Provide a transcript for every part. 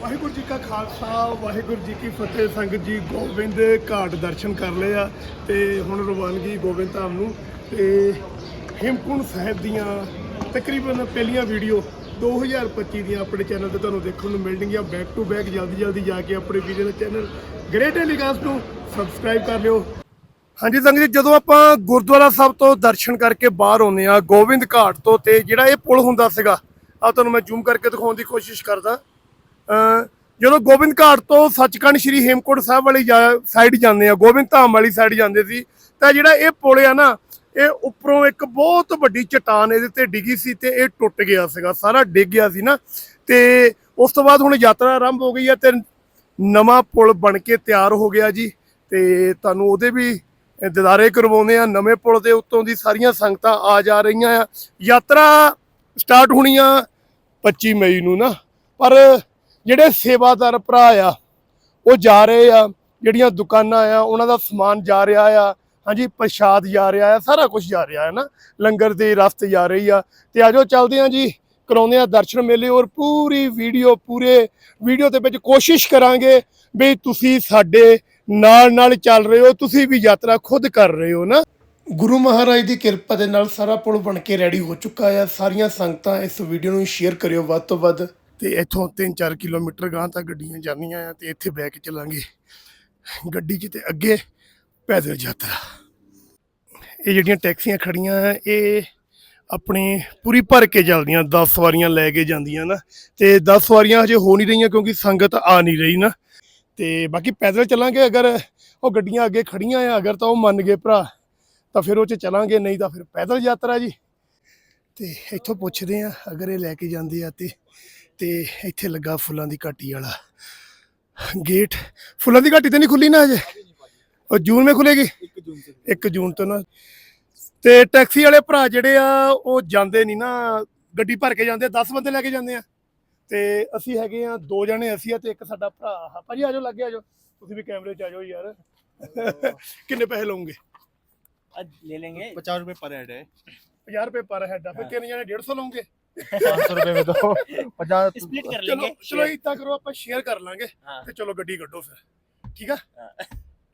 ਵਾਹਿਗੁਰੂ ਜੀ ਕਾ ਖਾਲਸਾ, ਵਾਹਿਗੁਰੂ ਜੀ ਕੀ ਫਤਿਹ। ਸੰਗਤ ਜੀ, ਗੋਬਿੰਦ ਘਾਟ ਦਰਸ਼ਨ ਕਰ ਲਏ ਆ ਤੇ ਹੁਣ ਰਵਾਨਗੀ ਗੋਬਿੰਦ ਧਾਮ ਨੂੰ ਤੇ ਹੇਮਕੁੰਡ ਸਾਹਿਬ ਦੀਆਂ ਤਕਰੀਬਨ ਪਹਿਲੀਆਂ ਵੀਡੀਓ 2025 ਦੀਆਂ ਆਪਣੇ ਚੈਨਲ ਤੇ ਤੁਹਾਨੂੰ ਦੇਖਣ ਨੂੰ ਮਿਲਣਗੀਆਂ। ਬੈਕ ਟੂ ਬੈਕ ਜਲਦੀ ਜਲਦੀ ਜਾ ਕੇ ਆਪਣੇ ਵੀਡੀਓ ਦਾ ਚੈਨਲ ਗ੍ਰੇਟ ਟੈਲੀਕਾਸਟ ਨੂੰ ਸਬਸਕ੍ਰਾਈਬ ਕਰ ਲਿਓ। ਹਾਂਜੀ ਸੰਗਤ ਜੀ, ਜਦੋਂ ਆਪਾਂ ਗੁਰਦੁਆਰਾ ਸਾਹਿਬ ਤੋਂ ਦਰਸ਼ਨ ਕਰਕੇ ਬਾਹਰ ਆਉਂਦੇ ਆ ਗੋਬਿੰਦ ਘਾਟ ਤੋਂ ਤੇ ਜਿਹੜਾ ਇਹ ਪੁਲ ਹੁੰਦਾ ਸੀਗਾ ਆ ਤੁਹਾਨੂੰ ਮੈਂ ਜ਼ੂਮ ਕਰਕੇ ਦਿਖਾਉਣ ਦੀ ਕੋਸ਼ਿਸ਼ ਕਰਦਾ। ਜਦੋਂ ਗੋਬਿੰਦ ਘਾਟ ਤੋਂ ਸੱਚਖੰਡ ਸ੍ਰੀ ਹੇਮਕੁੰਟ ਸਾਹਿਬ ਵਾਲੀ ਸਾਈਡ ਜਾਂਦੇ ਆ, ਗੋਬਿੰਦ ਧਾਮ ਵਾਲੀ ਸਾਈਡ ਜਾਂਦੇ ਸੀ, ਤਾਂ ਜਿਹੜਾ ਇਹ ਪੁਲ ਆ ਨਾ, ਇਹ ਉੱਪਰੋਂ ਇੱਕ ਬਹੁਤ ਵੱਡੀ ਚਟਾਨ ਇਹਦੇ ਤੇ ਡਿੱਗੀ ਸੀ ਤੇ ਇਹ ਟੁੱਟ ਗਿਆ ਸੀਗਾ, ਸਾਰਾ ਡਿੱਗ ਗਿਆ ਸੀ ਨਾ। ਤੇ ਉਸ ਤੋਂ ਬਾਅਦ ਹੁਣ ਯਾਤਰਾ ਆਰੰਭ ਹੋ ਗਈ ਆ ਤੇ ਨਵਾਂ ਪੁਲ ਬਣ ਕੇ ਤਿਆਰ ਹੋ ਗਿਆ ਜੀ। ਤੇ ਤੁਹਾਨੂੰ ਉਹਦੇ ਵੀ ਦਿਦਾਰੇ ਕਰਵਾਉਂਦੇ ਆ, ਨਵੇਂ ਪੁਲ ਦੇ ਉੱਤੋਂ ਦੀ ਸਾਰੀਆਂ ਸੰਗਤਾਂ ਆ ਜਾ ਰਹੀਆਂ ਆ। ਯਾਤਰਾ ਸਟਾਰਟ ਹੋਣੀ ਆ 25 ਮਈ ਨੂੰ ਨਾ, ਪਰ ਜਿਹੜੇ ਸੇਵਾਦਾਰ ਭਰਾ ਆ, ਉਹ ਜਾ ਰਹੇ ਆ, ਜਿਹੜੀਆਂ ਦੁਕਾਨਾਂ ਆ, ਉਹਨਾਂ ਦਾ ਸਮਾਨ ਜਾ ਰਿਹਾ ਆ, ਹਾਂਜੀ, ਪ੍ਰਸ਼ਾਦ ਜਾ ਰਿਹਾ ਆ, ਸਾਰਾ ਕੁਝ ਜਾ ਰਿਹਾ ਹੈ ਨਾ, ਲੰਗਰ ਦੇ ਰਸਤੇ ਜਾ ਰਹੀ ਆ। ਤੇ ਆਜੋ ਚੱਲਦੇ ਆ ਜੀ, ਕਰਾਉਂਦੇ ਆ ਦਰਸ਼ਨ ਮੇਲੇ ਔਰ ਪੂਰੀ ਵੀਡੀਓ, ਪੂਰੇ ਵੀਡੀਓ ਦੇ ਵਿੱਚ ਕੋਸ਼ਿਸ਼ ਕਰਾਂਗੇ ਵੀ ਤੁਸੀਂ ਸਾਡੇ ਨਾਲ ਨਾਲ ਚੱਲ ਰਹੇ ਹੋ, ਤੁਸੀਂ ਵੀ ਯਾਤਰਾ ਖੁਦ ਕਰ ਰਹੇ ਹੋ ਨਾ। ਗੁਰੂ ਮਹਾਰਾਜ ਦੀ ਕਿਰਪਾ ਦੇ ਨਾਲ ਸਾਰਾ ਪੁਲ ਬਣ ਕੇ ਰੈਡੀ ਹੋ ਚੁੱਕਾ ਆ। ਸਾਰੀਆਂ ਸੰਗਤਾਂ ਇਸ ਵੀਡੀਓ ਨੂੰ ਸ਼ੇਅਰ ਕਰਿਓ ਵੱਧ ਤੋਂ ਵੱਧ। ਤੇ ਇੱਥੋਂ 3-4 ਕਿਲੋਮੀਟਰ ਗਾਂ ਤੱਕ ਗੱਡੀਆਂ ਜਾਂਦੀਆਂ ਆ ਤੇ ਇੱਥੇ ਬਹਿ ਕੇ ਚੱਲਾਂਗੇ। ਗੱਡੀ 'ਚ ਤੇ ਅੱਗੇ ਪੈਦਲ ਯਾਤਰਾ। ਇਹ ਜਿਹੜੀਆਂ ਟੈਕਸੀਆਂ ਖੜੀਆਂ ਇਹ ਆਪਣੇ ਪੂਰੀ ਭਰ ਕੇ ਚੱਲਦੀਆਂ 10 ਸਵਾਰੀਆਂ ਲੈ ਕੇ ਜਾਂਦੀਆਂ ਨਾ। ਤੇ 10 ਸਵਾਰੀਆਂ ਹਜੇ ਹੋ ਨਹੀਂ ਰਹੀਆਂ ਕਿਉਂਕਿ ਸੰਗਤ ਆ ਨਹੀਂ ਰਹੀ ਨਾ। ਤੇ ਬਾਕੀ ਪੈਦਲ ਚੱਲਾਂਗੇ, ਅਗਰ ਉਹ ਗੱਡੀਆਂ ਅੱਗੇ ਖੜੀਆਂ ਆ, ਅਗਰ ਤਾਂ ਉਹ ਮੰਨ ਗਏ ਭਰਾ, ਤਾਂ ਫਿਰ ਉਹ ਚ ਚਲਾਂਗੇ, ਨਹੀਂ ਤਾਂ ਫਿਰ ਪੈਦਲ ਯਾਤਰਾ ਜੀ। ਤੇ ਇੱਥੋਂ ਪੁੱਛਦੇ ਆ, ਅਗਰ ਇਹ ਲੈ ਕੇ ਜਾਂਦੇ ਆ ਤੇ ਤੇ ਇੱਥੇ ਲੱਗਾ ਫੁੱਲਾਂ ਦੀ ਘਾਟੀ ਵਾਲਾ। ਗੇਟ ਫੁੱਲਾਂ ਦੀ ਘਾਟੀ ਤੇ ਨਹੀਂ ਖੁੱਲੀ ਨਾ ਅਜੇ ਉਹ ਜੂਨ ਮੇ ਖੁੱਲੇਗੀ? 1 ਜੂਨ ਤੋਂ ਨਾ। ਤੇ ਟੈਕਸੀ ਵਾਲੇ ਭਰਾ ਜਿਹੜੇ ਆ ਉਹ ਜਾਂਦੇ ਨਹੀਂ ਨਾ। ਗੱਡੀ ਭਰ ਕੇ ਜਾਂਦੇ ਆ 10 ਬੰਦੇ ਲੈ ਕੇ ਜਾਂਦੇ ਆ। ਤੇ ਅਸੀਂ ਹੈਗੇ ਆ ਦੋ ਜਣੇ ਅਸੀਂ ਆ ਤੇ ਇੱਕ ਸਾਡਾ ਭਰਾ। ਆ ਭਾਜੀ ਆਜੋ ਲੱਗੇ ਆਜੋ ਤੁਸੀਂ ਵੀ ਕੈਮਰੇ 'ਚ ਆਜੋ ਯਾਰ। ਕਿੰਨੇ ਪੈਸੇ ਲਓਗੇ? ਅੱਜ ਲੈ ਲਾਂਗੇ। 50 ਰੁਪਏ ਪਰ ਹੈਡ ਹੈ। 50 ਰੁਪਏ ਪਰ ਹੈਡ ਆ। ਫਿਰ ਕਿੰਨੇ ਜਣੇ 150 ਲਓਗੇ? पाँच सौ रुपए में तो पचास स्प्लिट कर ਚਲੋ लेंगे ਚਲੋ ਇਦਾਂ ਕਰੋ ਆਪਾਂ ਸ਼ੇਅਰ ਕਰ ਲਾਂਗੇ हाँ ਤੇ ਚਲੋ ਗੱਡੀ ਕੱਢੋ ਫਿਰ ਠੀਕ ਆ हाँ।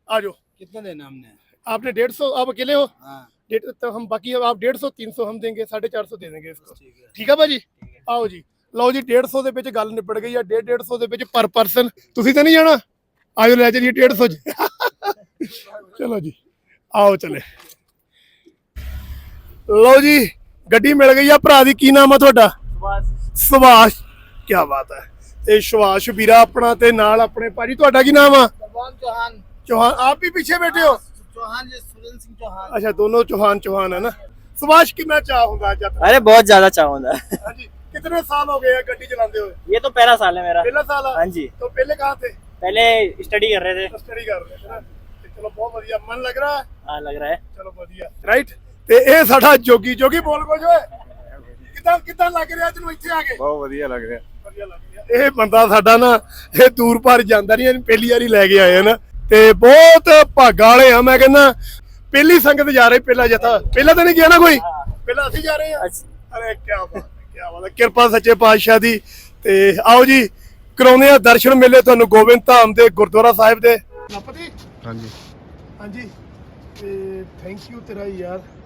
आजो कितना देना हमने आपने डेढ़ सौ आप अकेले हो हाँ डेढ़ तो हम बाकी अब आप डेढ़ सौ तीन सौ हम देंगे साढ़े चार सौ दे देंगे इसको ठीक है ਠੀਕ ਆ ਭਾਜੀ ਆਓ ਜੀ ਲਓ ਜੀ 150 ਦੇ ਵਿੱਚ ਗੱਲ ਨਿਬੜ ਗਈ ਆ 150 150 ਦੇ ਵਿੱਚ ਪਰ ਪਰਸਨ ਤੁਸੀਂ ਤਾਂ ਨਹੀਂ ਜਾਣਾ ਆਜੋ ਲੈ ਚਲੀਏ 150 ਚ ਚਲੋ ਜੀ ਆਓ ਚਲੇ ਲਓ ਜੀ ਗੱਡੀ ਮਿਲ ਗਈ ਆ ਭਰਾ ਦੀ ਕੀ ਨਾਮ ਆ ਤੁਹਾਡਾ बस ਸੁਭਾਸ਼ ਕੀ ਬਾਤ ਹੈ ਤੇ ਸੁਭਾਸ਼ ਵੀਰਾ ਆਪਣਾ ਤੇ ਨਾਲ ਆਪਣੇ ਭਾਜੀ ਤੁਹਾਡਾ ਕੀ ਨਾਮ ਆ भगवान चौहान ਚੌਹਾਨ ਆਪ ਵੀ ਪਿੱਛੇ ਬੈਠੇ ਹੋ चौहान जी सुरेंद्र सिंह चौहान ਅੱਛਾ ਦੋਨੋਂ ਚੌਹਾਨ ਚੌਹਾਨ ਹੈ ਨਾ ਸੁਭਾਸ਼ ਕਿੰਨਾ ਚਾਹ ਹੁੰਦਾ ਜਦ अरे बहुत ज्यादा चाहूंगा ਹਾਂਜੀ ਕਿੰਨੇ ਸਾਲ ਹੋ ਗਏ ਆ ਗੱਡੀ ਚਲਾਉਂਦੇ ਹੋਏ ये तो पहला साल है मेरा ਪਹਿਲਾ ਸਾਲ ਆ हाँ जी तो पहले कहाँ थे पहले स्टडी कर रहे थे ਸਟੱਡੀ ਕਰ ਰਹੇ ਸੀ ਨਾ ਤੇ ਚਲੋ ਬਹੁਤ ਵਧੀਆ ਮਨ ਲੱਗ ਰਿਹਾ ਹੈ हाँ लग रहा है ਚਲੋ ਵਧੀਆ ਰਾਈਟ ਤੇ ਇਹ ਸਾਡਾ ਜੋਗੀ ਜੋਗੀ ਬੋਲ ਕੁਝ ਓਏ। ਕਿਦਾਂ ਕਿਦਾਂ ਲੱਗ ਰਿਹਾ ਤੈਨੂੰ ਇੱਥੇ ਆ ਕੇ? ਬਹੁਤ ਵਧੀਆ ਲੱਗ ਰਿਹਾ। ਇਹ ਬੰਦਾ ਸਾਡਾ ਨਾ ਇਹ ਦੂਰ ਭਰ ਜਾਂਦਾ ਨਹੀਂ ਪਹਿਲੀ ਵਾਰੀ ਲੈ ਕੇ ਆਏ ਆ ਤੇ ਬਹੁਤ ਭਾਗਾ ਵਾਲੇ ਆ ਮੈਂ ਕਹਿੰਦਾ ਪਹਿਲੀ ਸੰਗਤ ਜਾ ਰਹੀ ਪਹਿਲਾ ਜਥਾ। ਪਹਿਲਾਂ ਤਾਂ ਨਹੀਂ ਗਿਆ ਨਾ ਕੋਈ? ਪਹਿਲਾਂ ਅਸੀਂ ਜਾ ਰਹੇ ਆ। ਅਰੇ ਕੀ ਬਾਤ ਕੀ ਬਾਤ ਕਿਰਪਾ ਸੱਚੇ ਪਾਤਸ਼ਾਹ ਦੀ। ਤੇ ਆਓ ਜੀ ਕਰਾਉਂਦੇ ਆ ਦਰਸ਼ਨ ਮੇਲੇ ਤੁਹਾਨੂੰ ਗੋਬਿੰਦ ਧਾਮ ਦੇ ਗੁਰਦੁਆਰਾ ਸਾਹਿਬ ਦੇ। ਹਾਂਜੀ। ਹਾਂਜੀ। ਤੇ ਥੈਂਕ ਯੂ ਤੇਰਾ ਯਾਰ।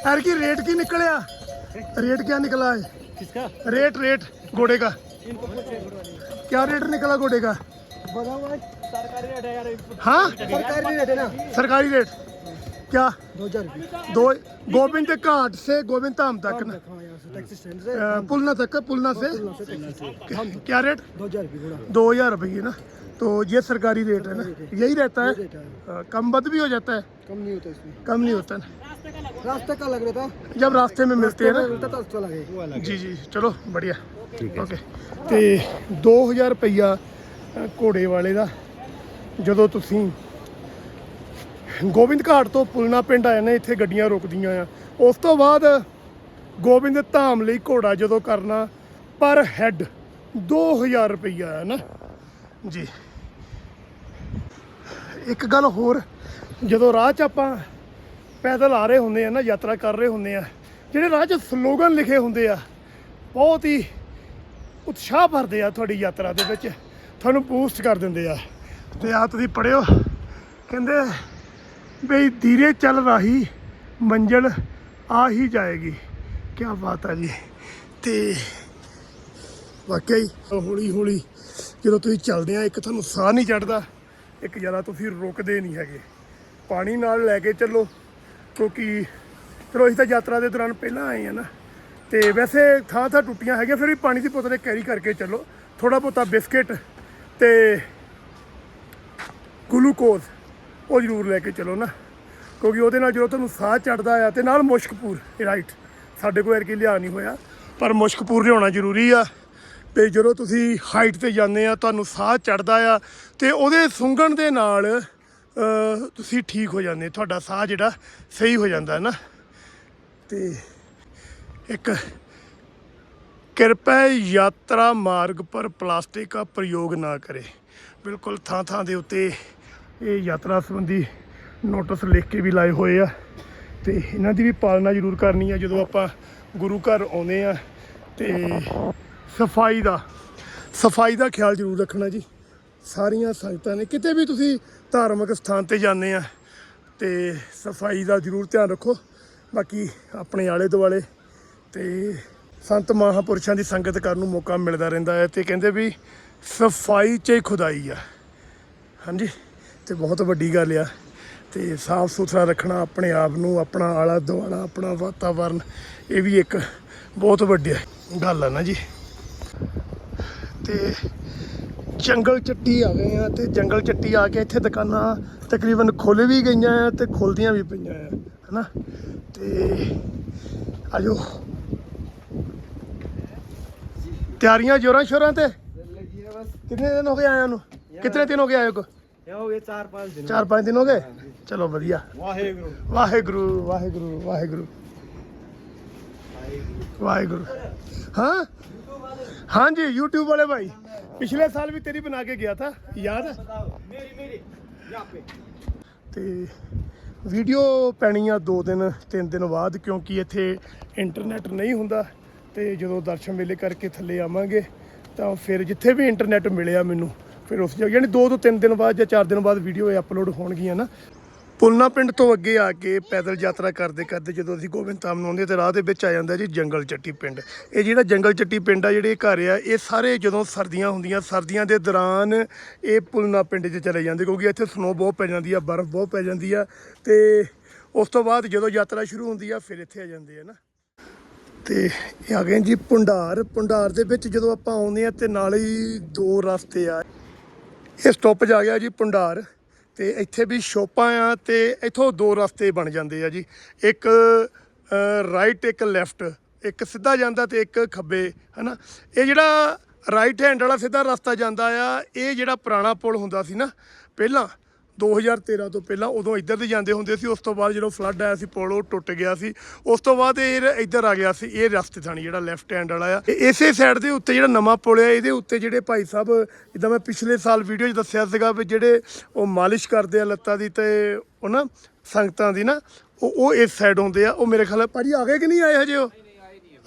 यार की रेट की निकल आ रेट क्या निकला है? किसका? रेट रेट घोड़े का। क्या रेट निकला घोड़े का? हाँ सरकारी रेट है ना? सरकारी रेट। क्या? दो हज़ार दो गोविंद घाट से गोविंद धाम तक ना। हाँ पुलना तक पुलना से। क्या रेट? दो हज़ार रुपये ना। तो ये सरकारी रेट है ना। यही रहता है। कम बद भी हो जाता है। कम नहीं होता कम नहीं होता ना। रास्ते का लग रहा था जब रास्ते में मिलते हैं ना मिलता था अच्छा लगे ਜੀ ਜੀ ਚਲੋ ਬੜੀਆ ਓਕੇ ਤੇ 2000 ਰੁਪਈਆ ਅ, ਘੋੜੇ ਵਾਲੇ ਦਾ ਜਦੋਂ ਤੁਸੀਂ ਗੋਬਿੰਦ ਘਾਟ ਤੋਂ ਪੁਲਨਾ ਪਿੰਡ ਆਏ ਨੇ ਇੱਥੇ ਗੱਡੀਆਂ ਰੁਕਦੀਆਂ ਆ ਉਸ ਤੋਂ ਬਾਅਦ ਗੋਬਿੰਦ ਧਾਮ ਲਈ ਘੋੜਾ ਜਦੋਂ ਕਰਨਾ ਪਰ ਹੈਡ 2000 ਰੁਪਈਆ ਹੈ ਨਾ ਜੀ ਇੱਕ ਗੱਲ ਹੋਰ ਜਦੋਂ ਰਾਹ 'ਚ ਆਪਾਂ ਪੈਦਲ ਆ ਰਹੇ ਹੁੰਦੇ ਆ, ਨਾ ਯਾਤਰਾ ਕਰ ਰਹੇ ਹੁੰਦੇ ਆ। ਜਿਹੜੇ ਰਾਹ 'ਚ ਸਲੋਗਨ ਲਿਖੇ ਹੁੰਦੇ ਆ, ਬਹੁਤ ਹੀ ਉਤਸ਼ਾਹ ਭਰਦੇ ਆ ਤੁਹਾਡੀ ਯਾਤਰਾ ਦੇ ਵਿੱਚ। ਤੁਹਾਨੂੰ ਬੂਸਟ ਕਰ ਦਿੰਦੇ ਆ। ਤੇ ਆ ਤੁਸੀਂ ਪੜਿਓ ਕਹਿੰਦੇ ਬਈ ਧੀਰੇ ਚੱਲ ਰਾਹੀ ਮੰਜ਼ਲ ਆ ਹੀ ਜਾਏਗੀ। ਕੀ ਬਾਤ ਆ ਜੀ। ਤੇ ਵਾਕਈ ਹੌਲੀ ਹੌਲੀ ਜਦੋਂ ਤੁਸੀਂ ਚੱਲਦੇ ਆ, ਇੱਕ ਤੁਹਾਨੂੰ ਸਾਹ ਨਹੀਂ ਚੜਦਾ ਇੱਕ ਜ਼ਿਆਦਾ ਤੁਸੀਂ ਰੁਕਦੇ ਨਹੀਂ ਹੈਗੇ। ਪਾਣੀ ਨਾਲ ਲੈ ਕੇ ਚੱਲੋ ਕਿਉਂਕਿ ਚਲੋ ਅਸੀਂ ਤਾਂ ਯਾਤਰਾ ਦੇ ਦੌਰਾਨ ਪਹਿਲਾਂ ਆਏ ਆ ਨਾ, ਤੇ ਵੈਸੇ ਥਾਂ ਥਾਂ ਟੁੱਟੀਆਂ ਹੈਗੀਆਂ, ਫਿਰ ਵੀ ਪਾਣੀ ਦੀ ਬੋਤਲ ਕੈਰੀ ਕਰਕੇ ਚੱਲੋ। ਥੋੜਾ ਬਹੁਤਾ ਬਿਸਕਟ ਤੇ ਗਲੂਕੋਜ਼ ਉਹ ਜ਼ਰੂਰ ਲੈ ਕੇ ਚੱਲੋ ਨਾ, ਕਿਉਂਕਿ ਉਹਦੇ ਨਾਲ ਜਦੋਂ ਤੁਹਾਨੂੰ ਸਾਹ ਚੜਦਾ ਆ ਤੇ ਨਾਲ ਮੁਸ਼ਕਪੂਰ ਰਾਈਟ ਸਾਡੇ ਕੋਲ ਐਰਕੀ ਲਿਆ ਨਹੀਂ ਹੋਇਆ, ਪਰ ਮੁਸ਼ਕਪੂਰ ਲਿਆਉਣਾ ਜ਼ਰੂਰੀ ਆ। ਤੇ ਜਦੋਂ ਤੁਸੀਂ ਹਾਈਟ ਤੇ ਜਾਂਦੇ ਆ, ਤੁਹਾਨੂੰ ਸਾਹ ਚੜਦਾ ਆ ਤੇ ਉਹਦੇ ਸੁੰਘਣ ਦੇ ਨਾਲ ਤੁਸੀਂ ਠੀਕ ਹੋ ਜਾਂਦੇ, ਤੁਹਾਡਾ ਸਾਹ ਜਿਹੜਾ ਸਹੀ ਹੋ ਜਾਂਦਾ ਹੈ ਨਾ। ਤੇ ਇੱਕ ਕਿਰਪਾ ਯਾਤਰਾ ਮਾਰਗ ਪਰ ਪਲਾਸਟਿਕ ਦਾ ਪ੍ਰਯੋਗ ਨਾ ਕਰੇ। ਬਿਲਕੁਲ ਥਾਂ ਥਾਂ ਦੇ ਉੱਤੇ ਇਹ ਯਾਤਰਾ ਸੰਬੰਧੀ ਨੋਟਿਸ ਲਿਖ ਕੇ ਵੀ ਲਾਏ ਹੋਏ ਆ। ਤੇ ਇਹਨਾਂ ਦੀ ਵੀ ਪਾਲਣਾ ਜ਼ਰੂਰ ਕਰਨੀ ਆ, ਜਦੋਂ ਆਪਾਂ ਗੁਰੂ ਘਰ ਆਉਂਦੇ ਆ। ਤੇ ਸਫ਼ਾਈ ਦਾ ਸਫ਼ਾਈ ਦਾ ਖਿਆਲ ਜ਼ਰੂਰ ਰੱਖਣਾ ਜੀ। ਸਾਰੀਆਂ ਸੰਗਤਾਂ ਨੇ, ਕਿਤੇ ਵੀ ਤੁਸੀਂ ਧਾਰਮਿਕ ਸਥਾਨ ਤੇ ਜਾਂਦੇ ਆ ਤੇ ਸਫ਼ਾਈ ਦਾ ਜ਼ਰੂਰ ਧਿਆਨ ਰੱਖੋ। ਬਾਕੀ ਆਪਣੇ ਆਲੇ ਦੁਆਲੇ ਤੇ ਸੰਤ ਮਹਾਪੁਰਸ਼ਾਂ ਦੀ ਸੰਗਤ ਕਰਨ ਨੂੰ ਮੌਕਾ ਮਿਲਦਾ ਰਹਿੰਦਾ ਹੈ ਤੇ ਕਹਿੰਦੇ ਵੀ ਸਫ਼ਾਈ 'ਚ ਹੀ ਖੁਦਾਈ ਆ। ਹਾਂਜੀ, ਤੇ ਬਹੁਤ ਵੱਡੀ ਗੱਲ ਆ। ਤੇ ਸਾਫ਼ ਸੁਥਰਾ ਰੱਖਣਾ ਆਪਣੇ ਆਪ ਨੂੰ, ਆਪਣਾ ਆਲਾ ਦੁਆਲਾ, ਆਪਣਾ ਵਾਤਾਵਰਨ, ਇਹ ਵੀ ਇੱਕ ਬਹੁਤ ਵੱਡੀ ਗੱਲ ਆ ਨਾ ਜੀ। ਤੇ ਜੰਗਲ ਚੱਟੀ ਆ ਗਏ ਆ ਤੇ ਜੰਗਲ ਚੱਟੀ ਆ ਕੇ ਇੱਥੇ ਦੁਕਾਨਾਂ ਤਕਰੀਬਨ ਖੁੱਲ ਵੀ ਗਈਆਂ ਆ ਤੇ ਖੁੱਲਦੀਆਂ ਵੀ ਪਈਆਂ ਆ ਹਨਾ? ਤੇ ਆਜੋ। ਤਿਆਰੀਆਂ ਜੋਰਾਂ ਸ਼ੋਰਾਂ ਤੇ? ਕਿੰਨੇ ਦਿਨ ਹੋ ਗਏ ਆਇਆ ਨੂੰ? ਕਿੰਨੇ ਦਿਨ ਹੋ ਗਏ ਆਇਓ ਕੋ? ਹੋ ਗਏ 4-5 ਦਿਨ। 4-5 ਦਿਨ ਹੋ ਗਏ? ਚਲੋ ਵਧੀਆ। ਵਾਹਿਗੁਰੂ। ਵਾਹਿਗੁਰੂ ਵਾਹਿਗੁਰੂ ਵਾਹਿਗੁਰੂ। ਵਾਹਿਗੁਰੂ। ਹਾਂ? ਹਾਂਜੀ YouTube ਵਾਲੇ ਭਾਈ ਪਿਛਲੇ ਸਾਲ ਵੀ ਤੇਰੀ ਬਣਾ ਕੇ ਗਿਆ ਥਾ ਯਾਦ ਹੈ मेरी मेरी यहाँ पे ਤੇ ਵੀਡੀਓ ਪੈਣੀ ਆ 2 ਦਿਨ 3 ਦਿਨ ਬਾਅਦ ਕਿਉਂਕਿ ਇੱਥੇ ਇੰਟਰਨੈਟ ਨਹੀਂ ਹੁੰਦਾ ਤੇ ਜਦੋਂ ਦਰਸ਼ਨ ਮੇਲੇ ਕਰਕੇ ਥੱਲੇ ਆਵਾਂਗੇ ਤਾਂ ਫਿਰ ਜਿੱਥੇ ਵੀ ਇੰਟਰਨੈਟ ਮਿਲਿਆ ਮੈਨੂੰ ਫਿਰ ਉਸ ਜਗ੍ਹਾ ਯਾਨੀ 2 ਤੋਂ 3 ਦਿਨ ਬਾਅਦ ਜਾਂ 4 ਦਿਨ ਬਾਅਦ ਵੀਡੀਓ ਅਪਲੋਡ ਹੋਣਗੀਆਂ ਨਾ ਪੁਲਨਾ ਪਿੰਡ ਤੋਂ ਅੱਗੇ ਆ ਕੇ ਪੈਦਲ ਯਾਤਰਾ ਕਰਦੇ ਕਰਦੇ ਜਦੋਂ ਅਸੀਂ ਗੋਬਿੰਦ ਧਾਮ ਨੂੰ ਆਉਂਦੇ ਤੇ ਰਾਹ ਦੇ ਵਿੱਚ ਆ ਜਾਂਦਾ ਜੀ ਜੰਗਲ ਚੱਟੀ ਪਿੰਡ। ਇਹ ਜਿਹੜਾ ਜੰਗਲ ਚੱਟੀ ਪਿੰਡ ਆ, ਜਿਹੜੇ ਘਰ ਆ, ਇਹ ਸਾਰੇ ਜਦੋਂ ਸਰਦੀਆਂ ਹੁੰਦੀਆਂ, ਸਰਦੀਆਂ ਦੇ ਦੌਰਾਨ ਇਹ ਪੁਲਨਾ ਪਿੰਡ 'ਚ ਚਲੇ ਜਾਂਦੇ ਕਿਉਂਕਿ ਇੱਥੇ ਸਨੋ ਬਹੁਤ ਪੈ ਜਾਂਦੀ ਆ, ਬਰਫ਼ ਬਹੁਤ ਪੈ ਜਾਂਦੀ ਆ ਤੇ ਉਸ ਤੋਂ ਬਾਅਦ ਜਦੋਂ ਯਾਤਰਾ ਸ਼ੁਰੂ ਹੁੰਦੀ ਆ, ਫਿਰ ਇੱਥੇ ਆ ਜਾਂਦੇ ਆ ਨਾ। ਤੇ ਇਹ ਆ ਗਏ ਜੀ ਪੁੰਡਾਰ ਪੁੰਡਾਰ ਦੇ ਵਿੱਚ ਜਦੋਂ ਆਪਾਂ ਆਉਂਦੇ ਆ ਤੇ ਨਾਲ ਹੀ ਦੋ ਰਸਤੇ ਆ। ਇਹ ਸਟਾਪ ਆ ਗਿਆ ਜੀ ਪੁੰਡਾਰ ਤੇ ਇੱਥੇ ਵੀ ਸ਼ੋਪਾਂ ਆ ਤੇ ਇੱਥੋਂ ਦੋ ਰਸਤੇ ਬਣ ਜਾਂਦੇ ਆ ਜੀ। ਇੱਕ ਰਾਈਟ ਇੱਕ ਲੈਫਟ ਇੱਕ ਸਿੱਧਾ ਜਾਂਦਾ ਤੇ ਇੱਕ ਖੱਬੇ, ਹਨਾ? ਇਹ ਜਿਹੜਾ ਰਾਈਟ ਹੈਂਡ ਵਾਲਾ ਸਿੱਧਾ ਰਸਤਾ ਜਾਂਦਾ ਆ, ਇਹ ਜਿਹੜਾ ਪੁਰਾਣਾ ਪੁਲ ਹੁੰਦਾ ਸੀ ਨਾ, ਪਹਿਲਾਂ 2013 ਤੋਂ ਪਹਿਲਾਂ ਉਦੋਂ ਇੱਧਰ ਦੇ ਜਾਂਦੇ ਹੁੰਦੇ ਸੀ, ਉਸ ਤੋਂ ਬਾਅਦ ਜਦੋਂ ਫਲੱਡ ਆਇਆ ਸੀ, ਪੁਲ ਉਹ ਟੁੱਟ ਗਿਆ ਸੀ, ਉਸ ਤੋਂ ਬਾਅਦ ਇਹ ਇੱਧਰ ਆ ਗਿਆ ਸੀ, ਇਹ ਰਸਤੇ ਥਾਣੀ, ਜਿਹੜਾ ਲੈਫਟ ਹੈਂਡ ਵਾਲਾ ਆ। ਇਸੇ ਸਾਈਡ ਦੇ ਉੱਤੇ ਜਿਹੜਾ ਨਵਾਂ ਪੁਲ ਆ, ਇਹਦੇ ਉੱਤੇ ਜਿਹੜੇ ਭਾਈ ਸਾਹਿਬ, ਜਿੱਦਾਂ ਮੈਂ ਪਿਛਲੇ ਸਾਲ ਵੀਡੀਓ 'ਚ ਦੱਸਿਆ ਸੀਗਾ ਵੀ ਜਿਹੜੇ ਉਹ ਮਾਲਿਸ਼ ਕਰਦੇ ਆ ਲੱਤਾਂ ਦੀ ਤੇ ਉਹ ਸੰਗਤਾਂ ਦੀ ਨਾ, ਉਹ ਉਹ ਇਸ ਸਾਈਡ ਹੁੰਦੇ ਆ। ਉਹ ਮੇਰੇ ਖਿਆਲ ਭਾਜੀ ਆ ਗਏ ਕਿ ਨਹੀਂ ਆਏ ਹਜੇ ਉਹ?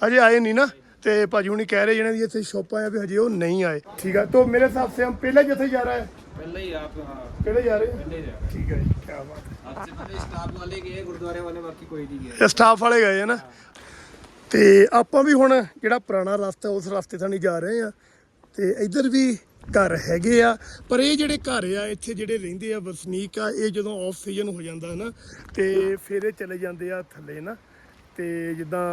ਹਜੇ ਆਏ ਨਹੀਂ ਨਾ। ਤੇ ਭਾਜੀ ਹੁਣੀ ਕਹਿ ਰਹੇ ਜਿਹਨਾਂ ਦੀ ਇੱਥੇ ਸ਼ੋਪਾਂ ਆ ਵੀ ਹਜੇ ਉਹ ਨਹੀਂ ਆਏ। ਠੀਕ ਆ। ਤੋਂ ਮੇਰੇ ਹਿਸਾਬ ਸੇ ਹਮ ਪਹਿਲਾਂ ਜਿੱਥੇ ਜਾ ਰਹਾ ਹੈ ਸਟਾਫ ਵਾਲੇ ਗਏ ਹਨ ਤੇ ਆਪਾਂ ਵੀ ਹੁਣ ਜਿਹੜਾ ਪੁਰਾਣਾ ਰਸਤਾ ਉਸ ਰਸਤੇ ਥਾਣੀ ਜਾ ਰਹੇ ਆ। ਤੇ ਇੱਧਰ ਵੀ ਘਰ ਹੈਗੇ ਆ। ਪਰ ਇਹ ਜਿਹੜੇ ਘਰ ਆ ਇੱਥੇ ਜਿਹੜੇ ਰਹਿੰਦੇ ਆ ਵਸਨੀਕ ਆ ਇਹ ਜਦੋਂ ਆਫ ਸੀਜ਼ਨ ਹੋ ਜਾਂਦਾ ਹੈ ਨਾ ਤੇ ਫਿਰ ਇਹ ਚਲੇ ਜਾਂਦੇ ਆ ਥੱਲੇ ਨਾ। ਤੇ ਜਿੱਦਾਂ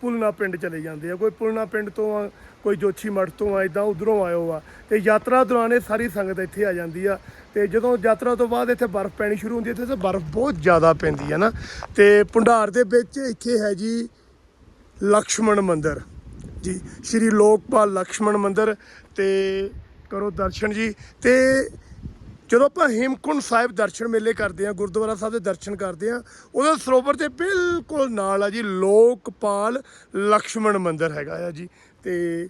ਪੁਲਨਾ ਪਿੰਡ ਚਲੇ ਜਾਂਦੇ ਆ। ਕੋਈ ਪੁਲਨਾ ਪਿੰਡ ਤੋਂ ਕੋਈ ਜੋਛੀ ਮੱਠ ਤੋਂ ਆ ਇਦਾਂ ਉਧਰੋਂ ਆਇਓ ਆ। ਤੇ ਯਾਤਰਾ ਦੌਰਾਨ ਇਹ ਸਾਰੀ ਸੰਗਤ ਇੱਥੇ ਆ ਜਾਂਦੀ ਆ। ਤੇ ਜਦੋਂ ਯਾਤਰਾ ਤੋਂ ਬਾਅਦ ਇੱਥੇ ਬਰਫ਼ ਪੈਣੀ ਸ਼ੁਰੂ ਹੁੰਦੀ ਹੈ ਇੱਥੇ ਤਾਂ ਬਰਫ਼ ਬਹੁਤ ਜ਼ਿਆਦਾ ਪੈਂਦੀ ਹੈ ਨਾ। ਤੇ ਭੰਡਾਰ ਦੇ ਵਿੱਚ ਇੱਥੇ ਹੈ ਜੀ ਲਕਸ਼ਮਣ ਮੰਦਿਰ। ਜੀ, ਸ਼੍ਰੀ ਲੋਕਪਾਲ ਲਕਸ਼ਮਣ ਮੰਦਿਰ ਤੇ ਕਰੋ ਦਰਸ਼ਨ ਜੀ। ਤੇ ਜਦੋਂ ਆਪਾਂ ਹੇਮਕੁੰਡ ਸਾਹਿਬ ਦਰਸ਼ਨ ਮੇਲੇ ਕਰਦੇ ਆ, ਗੁਰਦੁਆਰਾ ਸਾਹਿਬ ਦੇ ਦਰਸ਼ਨ ਕਰਦੇ ਆ, ਉਹਦੇ ਸਰੋਵਰ ਦੇ ਬਿਲਕੁਲ ਨਾਲ ਆ ਜੀ ਲੋਕਪਾਲ ਲਕਸ਼ਮਣ ਮੰਦਿਰ ਹੈਗਾ ਆ ਜੀ। ਤੇ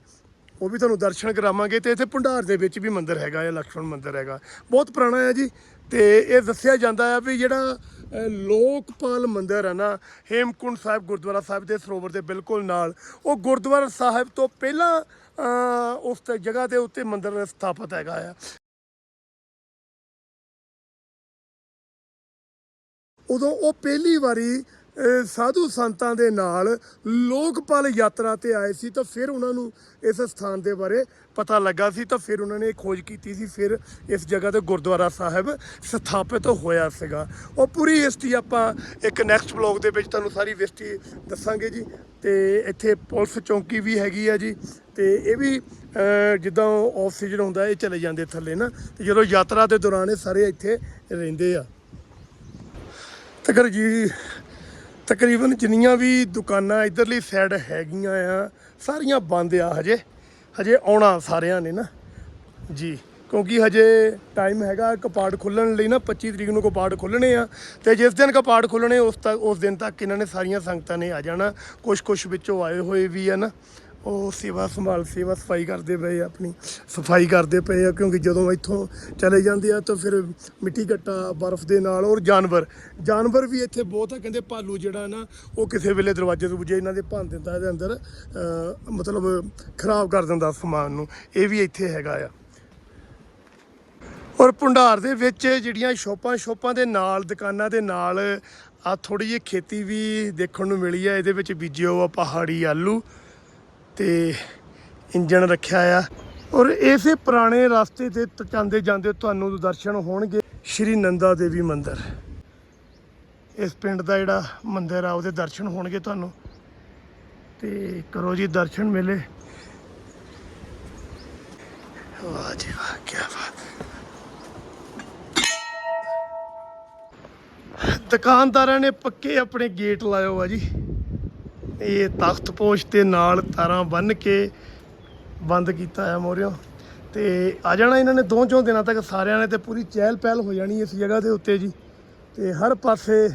ਉਹ ਵੀ ਤੁਹਾਨੂੰ ਦਰਸ਼ਨ ਕਰਾਵਾਂਗੇ ਤੇ ਇੱਥੇ ਭੰਡਾਰ ਦੇ ਵਿੱਚ ਵੀ ਮੰਦਿਰ ਹੈਗਾ ਆ, ਲਕਸ਼ਮਣ ਮੰਦਿਰ ਹੈਗਾ। ਬਹੁਤ ਪੁਰਾਣਾ ਹੈ ਜੀ ਤੇ ਇਹ ਦੱਸਿਆ ਜਾਂਦਾ ਆ ਵੀ ਜਿਹੜਾ ਲੋਕਪਾਲ ਮੰਦਿਰ ਹੈ ਨਾ ਹੇਮਕੁੰਡ ਸਾਹਿਬ ਗੁਰਦੁਆਰਾ ਸਾਹਿਬ ਦੇ ਸਰੋਵਰ ਦੇ ਬਿਲਕੁਲ ਨਾਲ, ਉਹ ਗੁਰਦੁਆਰਾ ਸਾਹਿਬ ਤੋਂ ਪਹਿਲਾਂ ਉਸ ਤੇ ਜਗ੍ਹਾ ਦੇ ਉੱਤੇ ਮੰਦਿਰ ਸਥਾਪਿਤ ਹੈਗਾ ਆ। ਉਦੋਂ ਉਹ ਪਹਿਲੀ ਵਾਰੀ ਸਾਧੂ ਸੰਤਾਂ ਦੇ ਨਾਲ ਲੋਕਪਾਲ ਯਾਤਰਾ ਤੇ ਆਏ ਸੀ ਤਾਂ ਫਿਰ ਉਹਨਾਂ ਨੂੰ ਇਸ ਸਥਾਨ ਦੇ ਬਾਰੇ ਪਤਾ ਲੱਗਾ ਸੀ ਤਾਂ ਫਿਰ ਉਹਨਾਂ ਨੇ ਖੋਜ ਕੀਤੀ ਸੀ, ਫਿਰ ਇਸ ਜਗ੍ਹਾ ਤੇ ਗੁਰਦੁਆਰਾ ਸਾਹਿਬ ਸਥਾਪਿਤ ਹੋਇਆ ਸੀਗਾ। ਉਹ ਪੂਰੀ ਹਿਸਟਰੀ ਆਪਾਂ ਇੱਕ ਨੈਕਸਟ ਬਲੌਗ ਦੇ ਵਿੱਚ ਤੁਹਾਨੂੰ ਸਾਰੀ ਹਿਸਟਰੀ ਦੱਸਾਂਗੇ ਜੀ ਤੇ ਇੱਥੇ ਪੁਲਿਸ ਚੌਂਕੀ ਵੀ ਹੈਗੀ ਆ ਜੀ ਤੇ ਇਹ ਵੀ ਜਿੱਦਾਂ ਆਫ ਸੀਜ਼ਨ ਹੁੰਦਾ ਇਹ ਚਲੇ ਜਾਂਦੇ ਥੱਲੇ ਨਾ, ਤੇ ਜਦੋਂ ਯਾਤਰਾ ਦੇ ਦੌਰਾਨ ਇਹ ਸਾਰੇ ਇੱਥੇ ਰਹਿੰਦੇ ਆ। ਤਕਰ ਜੀ ਤਕਰੀਬਨ ਜਿੰਨੀਆਂ ਵੀ ਦੁਕਾਨਾਂ ਇਧਰਲੀ ਸਾਈਡ ਹੈਗੀਆਂ ਆ, ਸਾਰੀਆਂ ਬੰਦ ਆ ਹਜੇ। ਹਜੇ ਆਉਣਾ ਸਾਰਿਆਂ ਨੇ ਨਾ। ਜੀ, ਕਿਉਂਕਿ ਹਜੇ ਟਾਈਮ ਹੈਗਾ ਕਪਾੜ ਖੁੱਲਣ ਲਈ ਨਾ 25 ਤਰੀਕ ਨੂੰ ਕਪਾੜ ਖੁੱਲਣੇ ਆ। ਤੇ ਜਿਸ ਦਿਨ ਕਪਾੜ ਖੁੱਲਣੇ, ਉਸ ਤੱਕ, ਉਸ ਦਿਨ ਤੱਕ ਇਹਨਾਂ ਨੇ ਸਾਰੀਆਂ ਸੰਗਤਾਂ ਨੇ ਆ ਜਾਣਾ। ਕੁਝ ਕੁਝ ਵਿੱਚੋਂ ਆਏ ਹੋਏ ਵੀ ਆ ਨਾ। ਉਹ ਸੇਵਾ ਸੰਭਾਲ, ਸੇਵਾ ਸਫ਼ਾਈ ਕਰਦੇ ਪਏ ਆ ਆਪਣੀ, ਸਫ਼ਾਈ ਕਰਦੇ ਪਏ ਆ ਕਿਉਂਕਿ ਜਦੋਂ ਇੱਥੋਂ ਚਲੇ ਜਾਂਦੇ ਆ ਤਾਂ ਫਿਰ ਮਿੱਟੀ ਘੱਟਾ, ਬਰਫ਼ ਦੇ ਨਾਲ ਔਰ ਜਾਨਵਰ ਜਾਨਵਰ ਵੀ ਇੱਥੇ ਬਹੁਤ ਆ, ਕਹਿੰਦੇ ਭਾਲੂ ਜਿਹੜਾ ਨਾ, ਉਹ ਕਿਸੇ ਵੇਲੇ ਦਰਵਾਜ਼ੇ ਦਰਵਾਜ਼ੇ ਇਹਨਾਂ ਦੇ ਭੰਨ ਦਿੰਦਾ, ਇਹਦੇ ਅੰਦਰ ਮਤਲਬ ਖਰਾਬ ਕਰ ਦਿੰਦਾ ਸਮਾਨ ਨੂੰ, ਇਹ ਵੀ ਇੱਥੇ ਹੈਗਾ ਆ। ਔਰ ਭੰਡਾਰ ਦੇ ਵਿੱਚ ਜਿਹੜੀਆਂ ਸ਼ੋਪਾਂ ਸ਼ੋਪਾਂ ਦੇ ਨਾਲ, ਦੁਕਾਨਾਂ ਦੇ ਨਾਲ ਆ ਥੋੜੀ ਜਿਹੀ ਖੇਤੀ ਵੀ ਦੇਖਣ ਨੂੰ ਮਿਲੀ ਆ, ਇਹਦੇ ਵਿੱਚ ਬੀਜਿਓ ਆ ਪਹਾੜੀ ਆਲੂ। ਤੇ ਇੰਜਣ ਰੱਖਿਆ ਆ। ਔਰ ਇਸੇ ਪੁਰਾਣੇ ਰਸਤੇ ਤੇ ਜਾਂਦੇ ਜਾਂਦੇ ਤੁਹਾਨੂੰ ਦਰਸ਼ਨ ਹੋਣਗੇ ਸ਼੍ਰੀ ਨੰਦਾ ਦੇਵੀ ਮੰਦਿਰ। ਇਸ ਪਿੰਡ ਦਾ ਜਿਹੜਾ ਮੰਦਿਰ ਆ, ਉਹਦੇ ਦਰਸ਼ਨ ਹੋਣਗੇ ਤੁਹਾਨੂੰ। ਤੇ ਕਰੋ ਜੀ ਦਰਸ਼ਨ ਮੇਲੇ। ਵਾਹ ਜੀ ਵਾਹ ਕੀ ਬਾਤ। ਦੁਕਾਨਦਾਰਾਂ ਨੇ ਪੱਕੇ ਆਪਣੇ ਗੇਟ ਲਾਇਓ ਆ ਜੀ। ਇਹ ਤਖਤ ਪੋਸ਼ ਤੇ ਨਾਲ ਤਾਰਾਂ ਬੰਨ ਕੇ ਬੰਦ ਕੀਤਾ ਆ ਮੋਰਿਓ। ਤੇ ਆ ਜਾਣਾ ਇਹਨਾਂ ਨੇ ਦੋ ਚੋਂ ਦਿਨਾਂ ਤੱਕ ਸਾਰਿਆਂ ਨੇ ਤੇ ਪੂਰੀ ਚਹਿਲ ਪਹਿਲ ਹੋ ਜਾਣੀ ਇਸ ਜਗ੍ਹਾ ਦੇ ਉੱਤੇ ਜੀ। ਤੇ ਹਰ ਪਾਸੇ